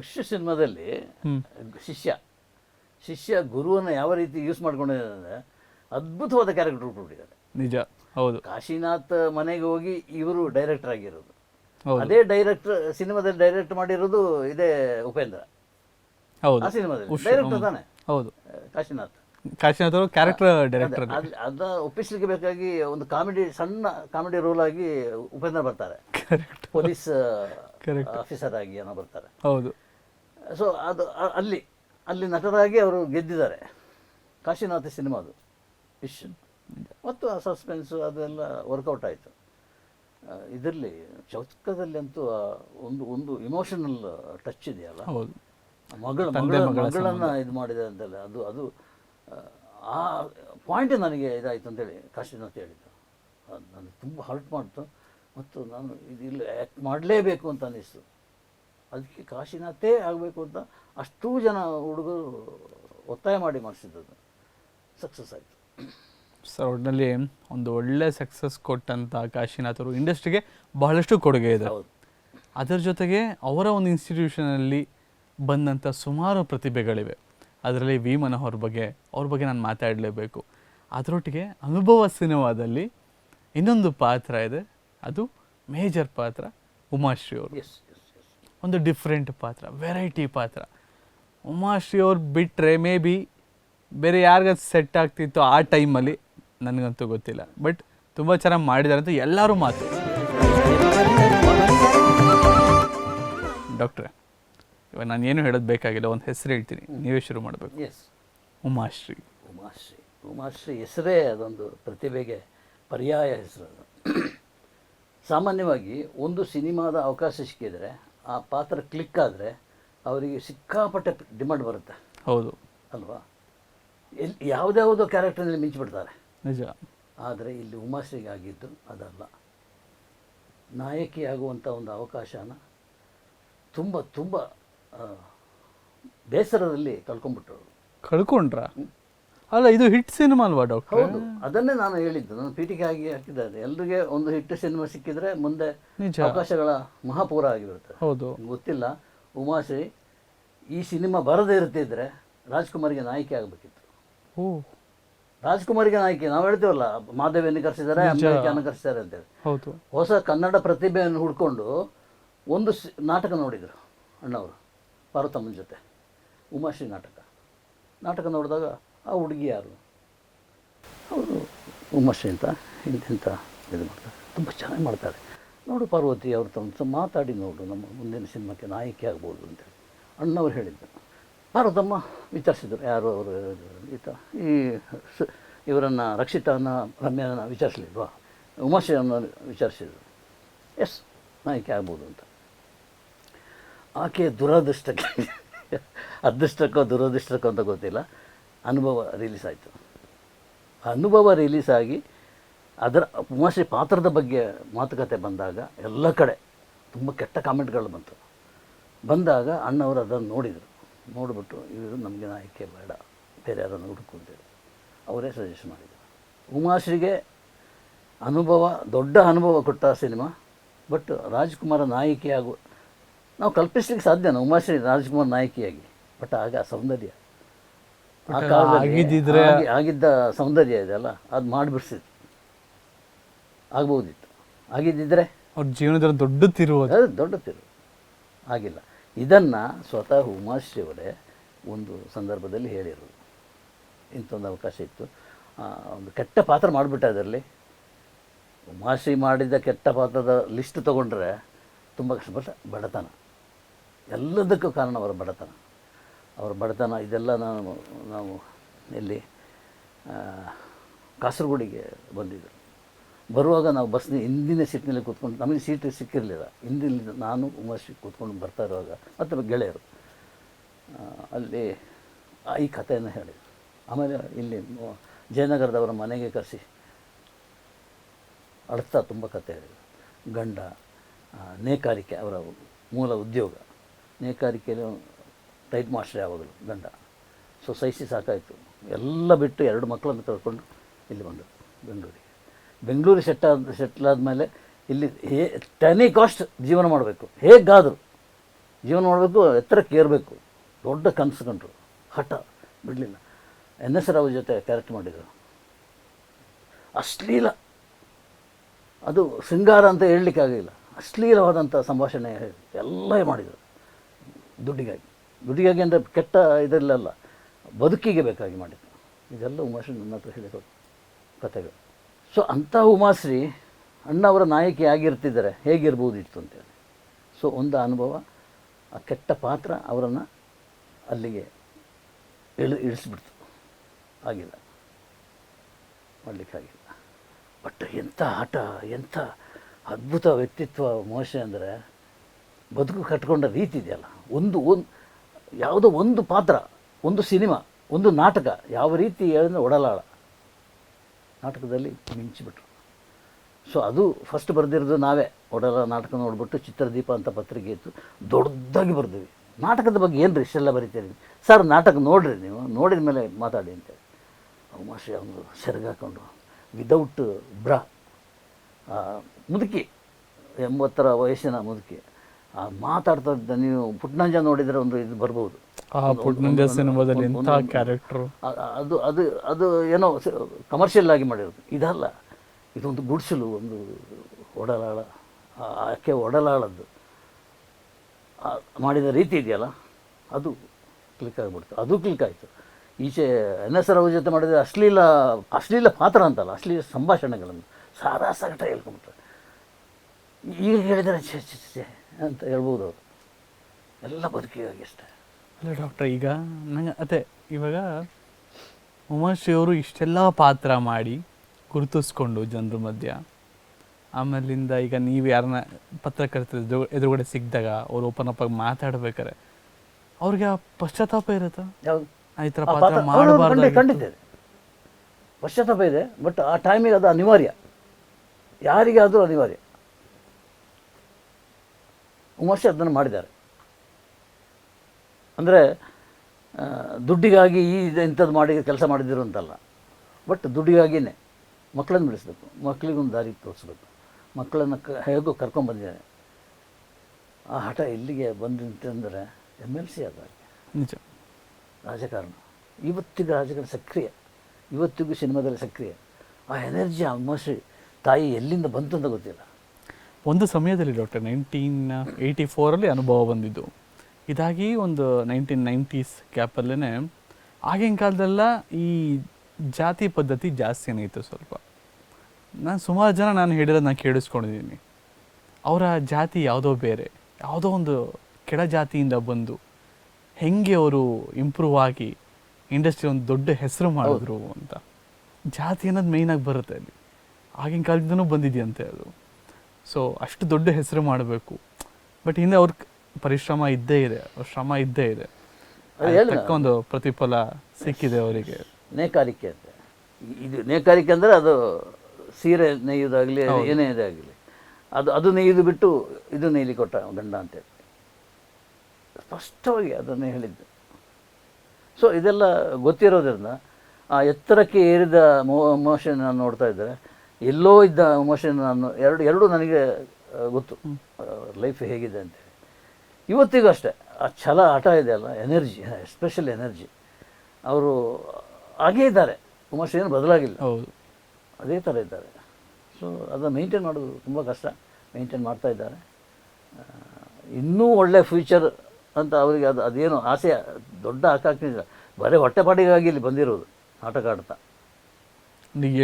ವಿಶ್ವ ಸಿನಿಮಾದಲ್ಲಿ ಶಿಷ್ಯ ಶಿಷ್ಯ ಗುರುವನ್ನು ಯಾವ ರೀತಿ ಯೂಸ್ ಮಾಡ್ಕೊಂಡಿದ್ದಾರೆ ಅಂದರೆ ಅದ್ಭುತವಾದ ಕ್ಯಾರೆಕ್ಟರ್ ಕೊಟ್ಟಿದ್ದಾರೆ ನಿಜ ಹೌದು. ಕಾಶಿನಾಥ್ ಮನೆಗೆ ಹೋಗಿ ಇವರು ಡೈರೆಕ್ಟರ್ ಆಗಿರೋದು. ಅದೇ ಡೈರೆಕ್ಟರ್ ಸಿನಿಮಾದಲ್ಲಿ ಡೈರೆಕ್ಟ್ ಮಾಡಿರೋದು ಇದೇ ಉಪೇಂದ್ರ. ಹೌದು. ಆ ಸಿನಿಮಾದಲ್ಲಿ ಡೈರೆಕ್ಟರ್. ತಾನೆ. ಹೌದು. ಕಾಶಿನಾಥ್. ಕಾಶಿನಾಥ್ ಅವರು ಕ್ಯಾರೆಕ್ಟರ್ ಡೈರೆಕ್ಟರ್ ಅದ್- ಅದ ಒಪ್ಪಿಸ್ಲಿಕ್ಕೆ ಬೇಕಾಗಿ ಒಂದು ಕಾಮಿಡಿ ಸಣ್ಣ ಕಾಮಿಡಿ ರೋಲ್ ಆಗಿ ಉಪೇಂದ್ರ ಬರ್ತಾರೆ. ಕರೆಕ್ಟ್ ಪೊಲೀಸ್ ಆಫೀಸರ್ ಆಗಿ ಏನೋ ಬರ್ತಾರೆ. ಹೌದು. ಸೊ ಅದು ಅ- ಅಲ್ಲಿ ಅಲ್ಲಿ ನಟರಾಗಿ ಅವರು ಗೆದ್ದಿದ್ದಾರೆ. ಕಾಶಿನಾಥ ಸಿನಿಮಾದು ಇಶ್ ಮತ್ತು ಆ ಸಸ್ಪೆನ್ಸ್ ಅದೆಲ್ಲ ವರ್ಕೌಟ್ ಆಯಿತು. ಇದರಲ್ಲಿ ಚೌಕದಲ್ಲಿ ಅಂತೂ ಆ ಒಂದು ಒಂದು ಇಮೋಷನಲ್ ಟಚ್ ಇದೆಯಲ್ಲ? ಹೌದು. ಮಗಳ ತಂದೆ ಮಗಳನ್ನ ಇದು ಮಾಡಿದೆ ಅಂತಲ್ಲ ಅದು ಅದು ಆ, ಪಾಯಿಂಟ್ ನನಗೆ ಇದಾಯಿತು ಅಂತೇಳಿ ಕಾಶಿನಾಥ್ ಹೇಳಿದ್ದು. ಅದು ನನಗೆ ತುಂಬ ಹರ್ಟ್ ಮಾಡ್ತು. ಮತ್ತು ನಾನು ಇದು ಇಲ್ಲಿ ಆ್ಯಕ್ಟ್ ಮಾಡಲೇಬೇಕು ಅಂತ ಅನ್ನಿಸ್ತು. ಅದಕ್ಕೆ ಕಾಶಿನಾಥೇ ಆಗಬೇಕು ಅಂತ ಅಷ್ಟೂ ಜನ ಹುಡುಗರು ಒತ್ತಾಯ ಮಾಡಿ ಮಾಡಿಸಿದ್ದದು ಸಕ್ಸಸ್ ಆಯಿತು. ಸರ್ ಒಟ್ಟಿನಲ್ಲಿ ಒಂದು ಒಳ್ಳೆ ಸಕ್ಸಸ್ ಕೊಟ್ಟಂಥ ಕಾಶಿನಾಥ್ ಅವರು ಇಂಡಸ್ಟ್ರಿಗೆ ಬಹಳಷ್ಟು ಕೊಡುಗೆ ಇದೆ. ಅದರ ಜೊತೆಗೆ ಅವರ ಒಂದು ಇನ್ಸ್ಟಿಟ್ಯೂಷನಲ್ಲಿ ಬಂದಂಥ ಸುಮಾರು ಪ್ರತಿಭೆಗಳಿವೆ. ಅದರಲ್ಲಿ ವಿ ಮನೋಹರ್ ಬಗ್ಗೆ ಅವ್ರ ಬಗ್ಗೆ ನಾನು ಮಾತಾಡಲೇಬೇಕು. ಅದರೊಟ್ಟಿಗೆ ಅನುಭವ ಸಿನಿಮಾದಲ್ಲಿ ಇನ್ನೊಂದು ಪಾತ್ರ ಇದೆ. ಅದು ಮೇಜರ್ ಪಾತ್ರ ಉಮಾಶ್ರೀ ಅವರು ಒಂದು ಡಿಫ್ರೆಂಟ್ ಪಾತ್ರ ವೆರೈಟಿ ಪಾತ್ರ. ಉಮಾಶ್ರೀ ಅವ್ರು ಬಿಟ್ಟರೆ ಮೇ ಬಿ ಬೇರೆ ಯಾರಿಗದು ಸೆಟ್ ಆಗ್ತಿತ್ತು ಆ ಟೈಮಲ್ಲಿ ನನಗಂತೂ ಗೊತ್ತಿಲ್ಲ. ಬಟ್ ತುಂಬ ಚೆನ್ನಾಗಿ ಮಾಡಿದ್ದಾರೆ ಅಂತ ಎಲ್ಲರೂ ಮಾತು. ಡಾಕ್ಟ್ರೆ ಇವಾಗ ನಾನು ಏನು ಹೇಳೋದು ಬೇಕಾಗಿಲ್ಲ ಒಂದು ಹೆಸರು ಹೇಳ್ತೀನಿ. ನೀವೇ ಶುರು ಮಾಡಬೇಕು. ಎಸ್ ಉಮಾಶ್ರೀ. ಉಮಾಶ್ರೀ. ಉಮಾಶ್ರೀ ಹೆಸರೇ ಅದೊಂದು ಪ್ರತಿಭೆಗೆ ಪರ್ಯಾಯ ಹೆಸರು ಅದು. ಸಾಮಾನ್ಯವಾಗಿ ಒಂದು ಸಿನಿಮಾದ ಅವಕಾಶ ಸಿಕ್ಕಿದರೆ ಆ ಪಾತ್ರ ಕ್ಲಿಕ್ ಆದರೆ ಅವರಿಗೆ ಸಿಕ್ಕಾಪಟ್ಟೆ ಡಿಮಾಂಡ್ ಬರುತ್ತೆ. ಹೌದು. ಅಲ್ವಾ? ಎಲ್ಲಿ ಯಾವುದ್ಯಾವುದೋ ಕ್ಯಾರೆಕ್ಟರ್ನಲ್ಲಿ ಮಿಂಚಿಬಿಡ್ತಾರೆ. ನಿಜ. ಆದರೆ ಇಲ್ಲಿ ಉಮಾಶ್ರೀಗೆ ಆಗಿದ್ದು ಅದಲ್ಲ. ನಾಯಕಿಯಾಗುವಂಥ ಒಂದು ಅವಕಾಶನ ತುಂಬ ತುಂಬ ಬೇಸರದಲ್ಲಿ ಕಳ್ಕೊಂಡ್ಬಿಟ್ರು. ಕಳ್ಕೊಂಡ್ರ? ಅಲ್ಲ ಇದು ಹಿಟ್ ಸಿನಿಮಾ ಅಲ್ವಾ ಡಾಕ್ಟರ್? ಹೌದು. ಅದನ್ನೇ ನಾನು ಹೇಳಿದ್ದು. ನಾನು ಪೀಠಿಕೆ ಆಗಿ ಹಾಕಿದ್ದಾರೆ. ಎಲ್ರಿಗೆ ಒಂದು ಹಿಟ್ ಸಿನಿಮಾ ಸಿಕ್ಕಿದ್ರೆ ಮುಂದೆ ಅವಕಾಶಗಳ ಮಹಾಪೂರ ಆಗಿರುತ್ತೆ. ಹೌದು. ಗೊತ್ತಿಲ್ಲ ಉಮಾಶ್ರೀ ಈ ಸಿನಿಮಾ ಬರದೇ ಇರ್ತಿದ್ರೆ ರಾಜ್ಕುಮಾರಿಗೆ ನಾಯಕಿ ಆಗಬೇಕಿತ್ತು. ರಾಜ್ಕುಮಾರಿಗೆ ನಾಯಕಿ. ನಾವು ಹೇಳ್ತೀವಲ್ಲ ಮಾಧವಿಯನ್ನು ಕರೆಸಿದ್ದಾರೆ ಅಮೆರಿಕನ್ನು ಕರೆಸಿದ್ದಾರೆ ಅಂತೇಳಿ. ಹೌದು. ಹೊಸ ಕನ್ನಡ ಪ್ರತಿಭೆಯನ್ನು ಹುಡ್ಕೊಂಡು ಒಂದು ನಾಟಕ ನೋಡಿದರು ಅಣ್ಣವರು. ಪಾರ್ವತಮ್ಮನ ಜೊತೆ. ಉಮಾಶ್ರೀ ನಾಟಕ. ನಾಟಕ ನೋಡಿದಾಗ ಆ ಹುಡುಗಿ ಯಾರು? ಅವರು ಉಮಾಶ್ರೀ ಅಂತ ಇಂತಿಂತ ಇದು ಮಾಡ್ತಾರೆ. ತುಂಬ ಚೆನ್ನಾಗಿ ಮಾಡ್ತಾರೆ. ನೋಡು ಪಾರ್ವತಿ ಅವ್ರ ತಮ್ಮ ಮಾತಾಡಿ ನೋಡು, ನಮ್ಮ ಮುಂದಿನ ಸಿನಿಮಾಕ್ಕೆ ನಾಯಕಿ ಆಗ್ಬೋದು ಅಂತೇಳಿ ಅಣ್ಣವ್ರು ಹೇಳಿದ್ದು. ಪಾರ್ವತಮ್ಮ ವಿಚಾರಿಸಿದರು. ಯಾರು ಅವರು ಈತ, ಈ ಇವರನ್ನು ರಕ್ಷಿತನ, ರಮ್ಯನ ವಿಚಾರಿಸಲಿಲ್ವಾ? ಉಮಾಶ್ರೀಯನ್ನು ವಿಚಾರಿಸಿದರು. ಎಸ್, ನಾಯಕಿ ಆಗ್ಬೋದು ಅಂತ. ಆಕೆಯ ದುರದೃಷ್ಟಕ್ಕೆ, ಅದೃಷ್ಟಕ್ಕೋ ದುರದೃಷ್ಟಕ್ಕೋ ಅಂತ ಗೊತ್ತಿಲ್ಲ. ಅನುಭವ ರಿಲೀಸ್ ಆಯಿತು. ಅನುಭವ ರಿಲೀಸ್ ಆಗಿ ಅದರ ಉಮಾಶ್ರೀ ಪಾತ್ರದ ಬಗ್ಗೆ ಮಾತುಕತೆ ಬಂದಾಗ ಎಲ್ಲ ಕಡೆ ತುಂಬ ಕೆಟ್ಟ ಕಾಮೆಂಟ್ಗಳು ಬಂತು. ಬಂದಾಗ ಅಣ್ಣವರು ಅದನ್ನು ನೋಡಿದರು. ನೋಡಿಬಿಟ್ಟು, ಇವರು ನಮಗೆ ನಾಯಕಿ ಬೇಡ. ಬೇರೆ ಯಾರನ್ನು ಹುಡುಕು ಅಂತೇಳಿ ಅವರೇ ಸಜೆಸ್ಟ್ ಮಾಡಿದರು. ಉಮಾಶ್ರೀಗೆ ಅನುಭವ, ದೊಡ್ಡ ಅನುಭವ ಕೊಟ್ಟ ಸಿನಿಮಾ, ಬಟ್ ರಾಜ್ಕುಮಾರ ನಾಯಕಿಯಾಗು ನಾವು ಕಲ್ಪಿಸ್ಲಿಕ್ಕೆ ಸಾಧ್ಯನ? ಉಮಾಶ್ರೀ ರಾಜ್ಕುಮಾರ್ ನಾಯಕಿಯಾಗಿ. ಬಟ್ ಆಗ ಸೌಂದರ್ಯ. ಆ ಕಾಲದಲ್ಲಿ ಆಗಿದ್ದ ಸೌಂದರ್ಯ ಇದೆಯಲ್ಲ ಅದು ಮಾಡಿಬಿಡ್ಸಿತ್ತು ಆಗ್ಬೋದಿತ್ತು. ಆಗಿದ್ದಿದ್ರೆ? ಅವ್ರ ಜೀವನದಲ್ಲಿ ದೊಡ್ಡ ತಿರುವು ಅದು. ದೊಡ್ಡ ತಿರು. ಆಗಿಲ್ಲ. ಇದನ್ನು ಸ್ವತಃ ಉಮಾಶ್ರೀ ಅವರೇ ಒಂದು ಸಂದರ್ಭದಲ್ಲಿ ಹೇಳಿರೋದು. ಇಂಥೊಂದು ಅವಕಾಶ ಇತ್ತು. ಒಂದು ಕೆಟ್ಟ ಪಾತ್ರ ಮಾಡಿಬಿಟ್ಟ ಅದರಲ್ಲಿ ಉಮಾಶ್ರೀ ಮಾಡಿದ ಕೆಟ್ಟ ಪಾತ್ರದ ಲಿಸ್ಟ್ ತೊಗೊಂಡ್ರೆ ತುಂಬ ಕಷ್ಟಪಟ್ಟ ಬಡತನ. ಎಲ್ಲದಕ್ಕೂ ಕಾರಣ ಅವರ ಬಡತನ. ಅವರ ಬಡತನ, ಇದೆಲ್ಲ ನಾನು, ನಾವು ಇಲ್ಲಿ ಕಾಸರಗೋಡಿಗೆ ಬಂದಿದ್ದರು ಬರುವಾಗ ನಾವು ಬಸ್ನ ಹಿಂದಿನ ಸೀಟ್ನಲ್ಲಿ ಕೂತ್ಕೊಂಡು, ನಮಗೆ ಸೀಟ್ ಸಿಕ್ಕಿರಲಿಲ್ಲ. ಹಿಂದಿನ ನಾನು ಉಮಾಶ್ರೀ ಕೂತ್ಕೊಂಡು ಬರ್ತಾ ಇರುವಾಗ ಮತ್ತು ಗೆಳೆಯರು ಅಲ್ಲಿ ಈ ಕಥೆಯನ್ನು ಹೇಳಿದರು. ಆಮೇಲೆ ಇಲ್ಲಿ ಜಯನಗರದವರ ಮನೆಗೆ ಕರೆಸಿ ಅಳ್ತಾ ತುಂಬ ಕಥೆ ಹೇಳಿದರು. ಗಂಡ ನೇಕಾರಿಕೆ ಅವರ ಮೂಲ ಉದ್ಯೋಗ. ನೇಕಾರಿಕೆಯಲ್ಲಿ ಟೈಟ್ ಮಾಸ್ಟರ್ ಯಾವಾಗಲೂ ಗಂಡ. ಸೊ ಸಹಿಸಿ ಸಾಕಾಯಿತು. ಎಲ್ಲ ಬಿಟ್ಟು ಎರಡು ಮಕ್ಕಳನ್ನು ಕರ್ಕೊಂಡು ಇಲ್ಲಿ ಬಂದರು ಬೆಂಗಳೂರಿಗೆ. ಬೆಂಗಳೂರು ಸೆಟ್ ಆದ ಸೆಟ್ಲ್ ಆದಮೇಲೆ ಇಲ್ಲಿ ಹೇ ಟನಿ ಕಾಸ್ಟ್ ಜೀವನ ಮಾಡಬೇಕು. ಹೇಗಾದರೂ ಜೀವನ ಮಾಡಬೇಕು, ಎತ್ತರಕ್ಕೆ ಏರಬೇಕು. ದೊಡ್ಡ ಕನಸು ಕಂಡ್ರು. ಹಠ, ಬಿಡಲಿಲ್ಲ. ಎನ್ ಎಸ್ ರಾವ್ ಜೊತೆ ಕ್ಯಾರೆಕ್ಟ್ ಮಾಡಿದರು. ಅಶ್ಲೀಲ. ಅದು ಶೃಂಗಾರ ಅಂತ ಹೇಳಲಿಕ್ಕಾಗಲಿಲ್ಲ. ಅಶ್ಲೀಲವಾದಂಥ ಸಂಭಾಷಣೆ ಎಲ್ಲ ಮಾಡಿದರು. ದುಡ್ಡಿಗಾಗಿ. ದುಡ್ಡಿಗಾಗಿ ಅಂದರೆ ಕೆಟ್ಟ ಇದರಲ್ಲ ಬದುಕಿಗೆ ಬೇಕಾಗಿ ಮಾಡಿದ್ದು. ಇದೆಲ್ಲ ಉಮಾಶ್ರೀ ನನ್ನ ಹತ್ರ ಹೇಳಿರೋದು ಕಥೆಗಳು. ಸೊ ಅಂಥ ಉಮಾಶ್ರೀ ಅಣ್ಣವರ ನಾಯಕಿ ಆಗಿರ್ತಿದ್ದಾರೆ ಹೇಗಿರ್ಬೋದಿತ್ತು ಅಂತೇಳಿ. ಸೊ ಒಂದು ಅನುಭವ, ಆ ಕೆಟ್ಟ ಪಾತ್ರ ಅವರನ್ನು ಅಲ್ಲಿಗೆ ಇಳಿ, ಇಳಿಸ್ಬಿಡ್ತು. ಆಗಿಲ್ಲ. ಮಾಡಲಿಕ್ಕಾಗಿಲ್ಲ ಬಟ್ ಎಂಥ ಆಟ ಎಂಥ ಅದ್ಭುತ ವ್ಯಕ್ತಿತ್ವ ಮೋಶ ಅಂದರೆ ಬದುಕು ಕಟ್ಕೊಂಡ ರೀತಿ ಇದೆಯಲ್ಲ. ಒಂದು ಒಂದು ಯಾವುದೋ ಒಂದು ಪಾತ್ರ, ಒಂದು ಸಿನಿಮಾ, ಒಂದು ನಾಟಕ ಯಾವ ರೀತಿ ಹೇಳಿದ್ರೆ ಒಡಲಾಳ. ನಾಟಕದಲ್ಲಿ ಮಿಂಚಿಬಿಟ್ರು. ಸೊ ಅದು ಫಸ್ಟ್ ಬರೆದಿರೋದು ನಾವೇ. ಒಡಲ ನಾಟಕ ನೋಡಿಬಿಟ್ಟು ಚಿತ್ರದೀಪ ಅಂತ ಪತ್ರಿಕೆ ಇತ್ತು. ದೊಡ್ಡದಾಗಿ ಬರ್ದೀವಿ. ನಾಟಕದ ಬಗ್ಗೆ ಏನು ರೀ ಇಷ್ಟೆಲ್ಲ ಬರೀತೀರಿ? ಸರ್, ನಾಟಕ ನೋಡ್ರಿ ನೀವು. ನೋಡಿದ ಮೇಲೆ ಮಾತಾಡಿ ಅಂತೇಳಿ ಮಾಸ್ಟ್ರಿ ಅವನು ಸೆರಗಾಕೊಂಡು ವಿದೌಟ್ ಬ್ರಾ. ಮುದುಕಿ, ಎಂಬತ್ತರ ವಯಸ್ಸಿನ ಮುದುಕಿ. ಮಾತಾಡ್ತಾ ಇದ್ದ ನೀವು ಪುಟ್ನಂಜ ನೋಡಿದ್ರೆ ಒಂದು ಇದು ಬರ್ಬೋದು. ಆ ಪುಟ್ನಂಜ ಸಿನಿಮಾದಲ್ಲಿ ಎಂಥ ಕ್ಯಾರೆಕ್ಟ್ರು ಅದು ಅದು ಅದು ಏನೋ ಕಮರ್ಷಿಯಲ್ ಆಗಿ ಮಾಡಿರೋದು. ಇದಲ್ಲ. ಇದೊಂದು ಗುಡ್ಸಲು ಒಂದು ಒಡಲಾಳ. ಆಕೆ ಒಡಲಾಳದ್ದು. ಮಾಡಿದ ರೀತಿ ಇದೆಯಲ್ಲ? ಅದು ಕ್ಲಿಕ್ ಆಗಿಬಿಡ್ತು. ಅದು ಕ್ಲಿಕ್ ಆಯಿತು. ಈಚೆ ಎನ್ ಎಸ್ ರಾವ್ ಜೊತೆ ಮಾಡಿದರೆ ಅಶ್ಲೀಲ ಅಶ್ಲೀಲ ಪಾತ್ರ ಅಂತಲ್ಲ ಅಶ್ಲೀಲ ಸಂಭಾಷಣೆಗಳನ್ನು ಸಾರಾಸಗಟ ಹೇಳ್ಕೊಂಬಿಟ್ರೆ ಈಗ ಹೇಳಿದರೆ ಅಂತ ಹೇಳ್ಬೋದು. ಅವರು ಎಲ್ಲ ಬದುಕಿಗಾಗಿ ಅಷ್ಟೇ. ಅಲ್ಲ ಡಾಕ್ಟರ್ ಈಗ ನಂಗೆ ಅದೇ ಇವಾಗ ಉಮಾಶ್ರೀ ಅವರು ಇಷ್ಟೆಲ್ಲ ಪಾತ್ರ ಮಾಡಿ ಗುರುತಿಸ್ಕೊಂಡು ಜನರ ಮಧ್ಯ. ಆಮೇಲಿಂದ ಈಗ ನೀವು ಯಾರನ್ನ ಪತ್ರಕರ್ತರ ಎದುರು ಎದುರುಗಡೆ ಸಿಕ್ಕಿದಾಗ ಅವ್ರು ಓಪನ್ ಅಪ್ ಆಗಿ ಮಾತಾಡ್ಬೇಕಾರೆ ಅವ್ರಿಗೆ ಆ ಪಶ್ಚಾತ್ತಾಪ ಇರುತ್ತಾ? ಈ ಥರ ಪಾತ್ರ ಮಾಡಬಾರ್ದು ಖಂಡಿತ ಇದೆ. ಪಶ್ಚಾತ್ತಾಪ ಇದೆ ಬಟ್ ಆ ಟೈಮಿಗೆ ಅದು ಅನಿವಾರ್ಯ. ಯಾರಿಗಾದರೂ ಅನಿವಾರ್ಯ. ಉಮಾಶಿ ಅದನ್ನು ಮಾಡಿದ್ದಾರೆ. ಅಂದರೆ ದುಡ್ಡಿಗಾಗಿ ಈ ಇಂಥದ್ದು ಮಾಡಿ ಕೆಲಸ ಮಾಡಿದಿರು ಅಂತಲ್ಲ. ಬಟ್ ದುಡ್ಡಿಗಾಗಿಯೇ ಮಕ್ಕಳನ್ನು ಬೆಳೆಸಬೇಕು ಮಕ್ಕಳಿಗೊಂದು ದಾರಿ ತೋರಿಸ್ಬೇಕು ಮಕ್ಕಳನ್ನು ಕ ಹೇಗೋ ಕರ್ಕೊಂಬಂದಿದ್ದಾರೆ ಆ ಹಠ ಇಲ್ಲಿಗೆ ಬಂದಂತಂದರೆ ಎಂ ಎಲ್ ಸಿ ಆದಾಗ ನಿಜ. ರಾಜಕಾರಣ. ಇವತ್ತಿಗೂ ರಾಜಕಾರಣ ಸಕ್ರಿಯ. ಇವತ್ತಿಗೂ ಸಿನಿಮಾದಲ್ಲಿ ಸಕ್ರಿಯ. ಆ ಎನರ್ಜಿ ಆಲ್ಮೋಸ್ಟ್ ತಾಯಿ ಎಲ್ಲಿಂದ ಬಂತು ಅಂತ ಗೊತ್ತಿಲ್ಲ. ಒಂದು ಸಮಯದಲ್ಲಿ ಡಾಕ್ಟರ್, ನೈನ್ಟೀನ್ ಏಯ್ಟಿ ಫೋರಲ್ಲಿ ಅನುಭವ ಬಂದಿದ್ದು. ಇದಾಗಿ ಒಂದು ನೈನ್ಟೀನ್ ನೈಂಟೀಸ್ ಗ್ಯಾಪಲ್ಲೇ ಆಗಿನ ಕಾಲದೆಲ್ಲ ಈ ಜಾತಿ ಪದ್ಧತಿ ಜಾಸ್ತಿನೇ ಇತ್ತು ಸ್ವಲ್ಪ. ನಾನು ಸುಮಾರು ಜನ ನಾನು ಹೇಳಿರೋದು ನಾನು ಕೇಳಿಸ್ಕೊಂಡಿದ್ದೀನಿ. ಅವರ ಜಾತಿ ಯಾವುದೋ ಬೇರೆ, ಯಾವುದೋ ಒಂದು ಕೆಳ ಜಾತಿಯಿಂದ ಬಂದು ಹೆಂಗೆ ಅವರು ಇಂಪ್ರೂವ್ ಆಗಿ ಇಂಡಸ್ಟ್ರಿ ಒಂದು ದೊಡ್ಡ ಹೆಸರು ಮಾಡಿದ್ರು ಅಂತ. ಜಾತಿ ಅನ್ನೋದು ಮೇಯ್ನಾಗಿ ಬರುತ್ತೆ ಅಲ್ಲಿ. ಆಗಿನ ಕಾಲದಿಂದನೂ ಬಂದಿದೆಯಂತೆ ಅದು. ಸೊ ಅಷ್ಟು ದೊಡ್ಡ ಹೆಸರು ಮಾಡಬೇಕು. ಬಟ್ ಹಿಂದೆ ಅವ್ರ ಪರಿಶ್ರಮ ಇದ್ದೇ ಇದೆ. ಅವ್ರ ಶ್ರಮ ಇದ್ದೇ ಇದೆ. ಒಂದು ಪ್ರತಿಫಲ ಸಿಕ್ಕಿದೆ ಅವರಿಗೆ. ನೇಕಾರಿಕೆ ಅಂತ. ಇದು ನೇಕಾರಿಕೆ ಅಂದರೆ ಅದು ಸೀರೆ ನೆಯ್ಯೋದಾಗಲಿ ಏನೇ ಇದಾಗಲಿ. ಅದು ಅದು ನೇಯ್ದು ಬಿಟ್ಟು ಇದು ನೇಯ್ಲಿ ಕೊಟ್ಟ ಗಂಡ ಅಂತೇಳಿ ಸ್ಪಷ್ಟವಾಗಿ ಅದನ್ನೇ ಹೇಳಿದ್ದು. ಸೊ ಇದೆಲ್ಲ ಗೊತ್ತಿರೋದ್ರಿಂದ ಆ ಎತ್ತರಕ್ಕೆ ಏರಿದ ಮೋ ಮೋಷನ್ ನಾನು ನೋಡ್ತಾ ಇದ್ದರೆ. ಎಲ್ಲೋ ಇದ್ದ ಮೋಷನ್ ನಾನು ಎರಡು ಎರಡು ನನಗೆ ಗೊತ್ತು. ಲೈಫ್ ಹೇಗಿದೆ ಅಂತೇಳಿ. ಇವತ್ತಿಗೂ ಅಷ್ಟೇ. ಆ ಛಲ ಇದೆ ಅಲ್ಲ ಎನರ್ಜಿ ಎಸ್ಪೆಷಲ್ ಎನರ್ಜಿ ಅವರು ಹಾಗೇ ಇದ್ದಾರೆ. ಉಮಾಶ್ರೀ ಏನು ಬದಲಾಗಿಲ್ಲ. ಹೌದು. ಅದೇ ಥರ ಇದ್ದಾರೆ. ಸೊ ಅದನ್ನು ಮೇಂಟೈನ್ ಮಾಡೋದು ತುಂಬ ಕಷ್ಟ. ಮೇಂಟೈನ್ ಮಾಡ್ತಾ ಇದ್ದಾರೆ. ಇನ್ನೂ ಒಳ್ಳೆ ಫ್ಯೂಚರ್ ಅಂತ ಅವರಿಗೆ ಅದು ಅದೇನು ಆಸೆ ದೊಡ್ಡ ಆಕಾಂಕ್ಷೆ ಇಲ್ಲ. ಬರೀ ಹೊಟ್ಟೆಪಾಡಿಗಾಗಿ ಇಲ್ಲಿ ಬಂದಿರೋದು ಆಟಕ್ಕೆ ಆಡ್ತಾ ಈಗ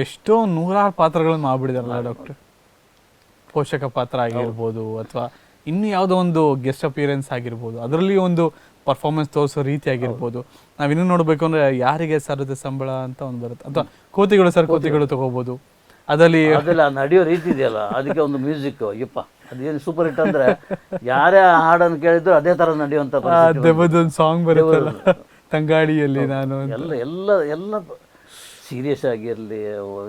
ಎಷ್ಟೋ ನೂರಾರು ಪಾತ್ರಗಳನ್ನ ಮಾಡ್ಬಿಡಿದಾರಲ್ಲ ಡಾಕ್ಟರ್ ಪೋಷಕ ಪಾತ್ರ ಆಗಿರ್ಬೋದು ಅಥವಾ ಇನ್ನು ಯಾವುದೋ ಒಂದು ಗೆಸ್ಟ್ ಅಪಿಯರೆನ್ಸ್ ಆಗಿರ್ಬೋದು. ಅದರಲ್ಲಿ ಒಂದು ಪರ್ಫಾರ್ಮೆನ್ಸ್ ತೋರಿಸೋ ರೀತಿ ಆಗಿರ್ಬೋದು. ಇನ್ನೂ ನೋಡಬೇಕು ಅಂದ್ರೆ ಯಾರಿಗೆ ಸರದ ಸಂಬಳ ಅಂತ ಒಂದು ಬರುತ್ತೆ. ಅಥವಾ ಕೋತಿಗಳು ಸರ್ ಕೋತಿಗಳು. ತಗೋಬೋದು. ಅದರಲ್ಲಿ ಅದೆಲ್ಲ ನಡೆಯೋ ರೀತಿ ಇದೆಯಲ್ಲ? ಅದಕ್ಕೆ ಒಂದು ಮ್ಯೂಸಿಕ್ ಯಪ್ಪ ಅದೇನು ಸೂಪರ್ ಹಿಟ್ ಅಂದ್ರೆ ಯಾರೇ ಹಾಡನ್ನು ಕೇಳಿದ್ರು ಅದೇ ತರ. ದೆಬ್ಬದೊಂದು ಸಾಂಗ್ ಬರುತ್ತಲ್ಲ. ತಂಗಾಡಿಯಲ್ಲಿ ನಾನು ಎಲ್ಲ ಎಲ್ಲ ಎಲ್ಲ ಸೀರಿಯಸ್ ಆಗಿರಲಿ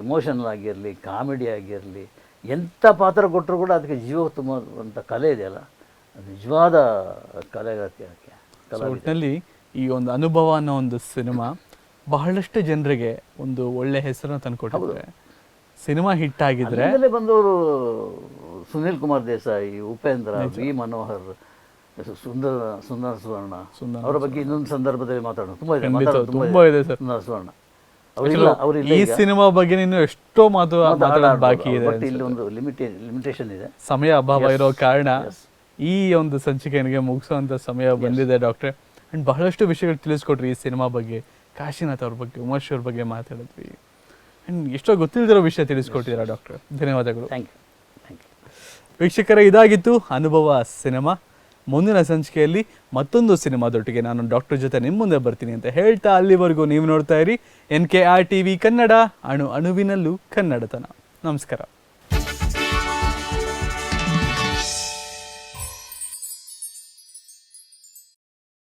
ಇಮೋಷನಲ್ ಆಗಿರಲಿ ಕಾಮಿಡಿ ಆಗಿರಲಿ ಎಂಥ ಪಾತ್ರ ಕೊಟ್ಟರು ಕೂಡ ಅದಕ್ಕೆ ಜೀವ ತುಂಬುವಂಥ ಕಲೆ ಇದೆಯಲ್ಲ ಅದು ನಿಜವಾದ ಕಲೆ ಒಟ್ಟಿನಲ್ಲಿ ಈ ಒಂದು ಅನುಭವ ಅನ್ನೋ ಒಂದು ಸಿನಿಮಾ ಬಹಳಷ್ಟು ಜನರಿಗೆ ಒಂದು ಒಳ್ಳೆ ಹೆಸರನ್ನ ತಂದ್ಕೊಟ್ಟಿದ್ರೆ ಸಿನಿಮಾ ಹಿಟ್ ಆಗಿದ್ರೆ ಅಲ್ಲಿ ಬಂದವರು ಸುನೀಲ್ ಕುಮಾರ್ ದೇಸಾಯಿ ಉಪೇಂದ್ರ ವಿ ಮನೋಹರ್ ಸುಂದರ ಸುಂದರ ಸುವರ್ಣ. ಅವರ ಬಗ್ಗೆ ಇನ್ನೊಂದು ಸಂದರ್ಭದಲ್ಲಿ ಮಾತಾಡೋಣ. ತುಂಬ ಇದೆ ತುಂಬ ತುಂಬಾ ಇದೆ. ಸುಂದರ ಸುವರ್ಣ. ಈ ಸಿನಿಮಾ ಬಗ್ಗೆ ನೀನು ಎಷ್ಟೋ ಮಾತು ಮಾತಾಡೋದು ಬಾಕಿ ಇದೆ ಬಟ್ ಇಲ್ಲಿ ಒಂದು ಲಿಮಿಟೇಷನ್ ಇದೆ. ಸಮಯ ಅಭಾವ ಇರೋ ಕಾರಣ ಈ ಒಂದು ಸಂಚಿಕೆನಿಗೆ ಮುಗಿಸುವಂತ ಸಮಯ ಬಂದಿದೆ ಡಾಕ್ಟ್ರೆ ಅಂಡ್ ಬಹಳಷ್ಟು ವಿಷಯಗಳು ತಿಳಿಸ್ಕೊಟ್ರಿ ಈ ಸಿನಿಮಾ ಬಗ್ಗೆ. ಕಾಶಿನಾಥ್ ಅವ್ರ ಬಗ್ಗೆ ಉಮೇಶ್ ಅವ್ರ ಬಗ್ಗೆ ಮಾತಾಡಿದ್ವಿ. ಅಂಡ್ ಎಷ್ಟೋ ಗೊತ್ತಿಲ್ಲದಿರೋ ವಿಷಯ ತಿಳಿಸ್ಕೊಟ್ಟಿದ್ದೀರಾ ಡಾಕ್ಟ್ರೆ ಧನ್ಯವಾದಗಳು. ಥ್ಯಾಂಕ್ ಯು ವೀಕ್ಷಕರ ಇದಾಗಿತ್ತು ಅನುಭವ ಸಿನಿಮಾ. ಮುಂದಿನ ಸಂಚಿಕೆಯಲ್ಲಿ ಮತ್ತೊಂದು ಸಿನಿಮಾದೊಟ್ಟಿಗೆ ನಾನು ಡಾಕ್ಟರ್ ಜೊತೆ ನಿಮ್ಮ ಮುಂದೆ ಬರ್ತೀನಿ ಅಂತ ಹೇಳ್ತಾ ಅಲ್ಲಿವರೆಗೂ ನೀವು ನೋಡ್ತಾ ಇರಿ N K R T V Kannada, ಅಣು ಅಣುವಿನಲ್ಲೂ ಕನ್ನಡತನ. ನಮಸ್ಕಾರ.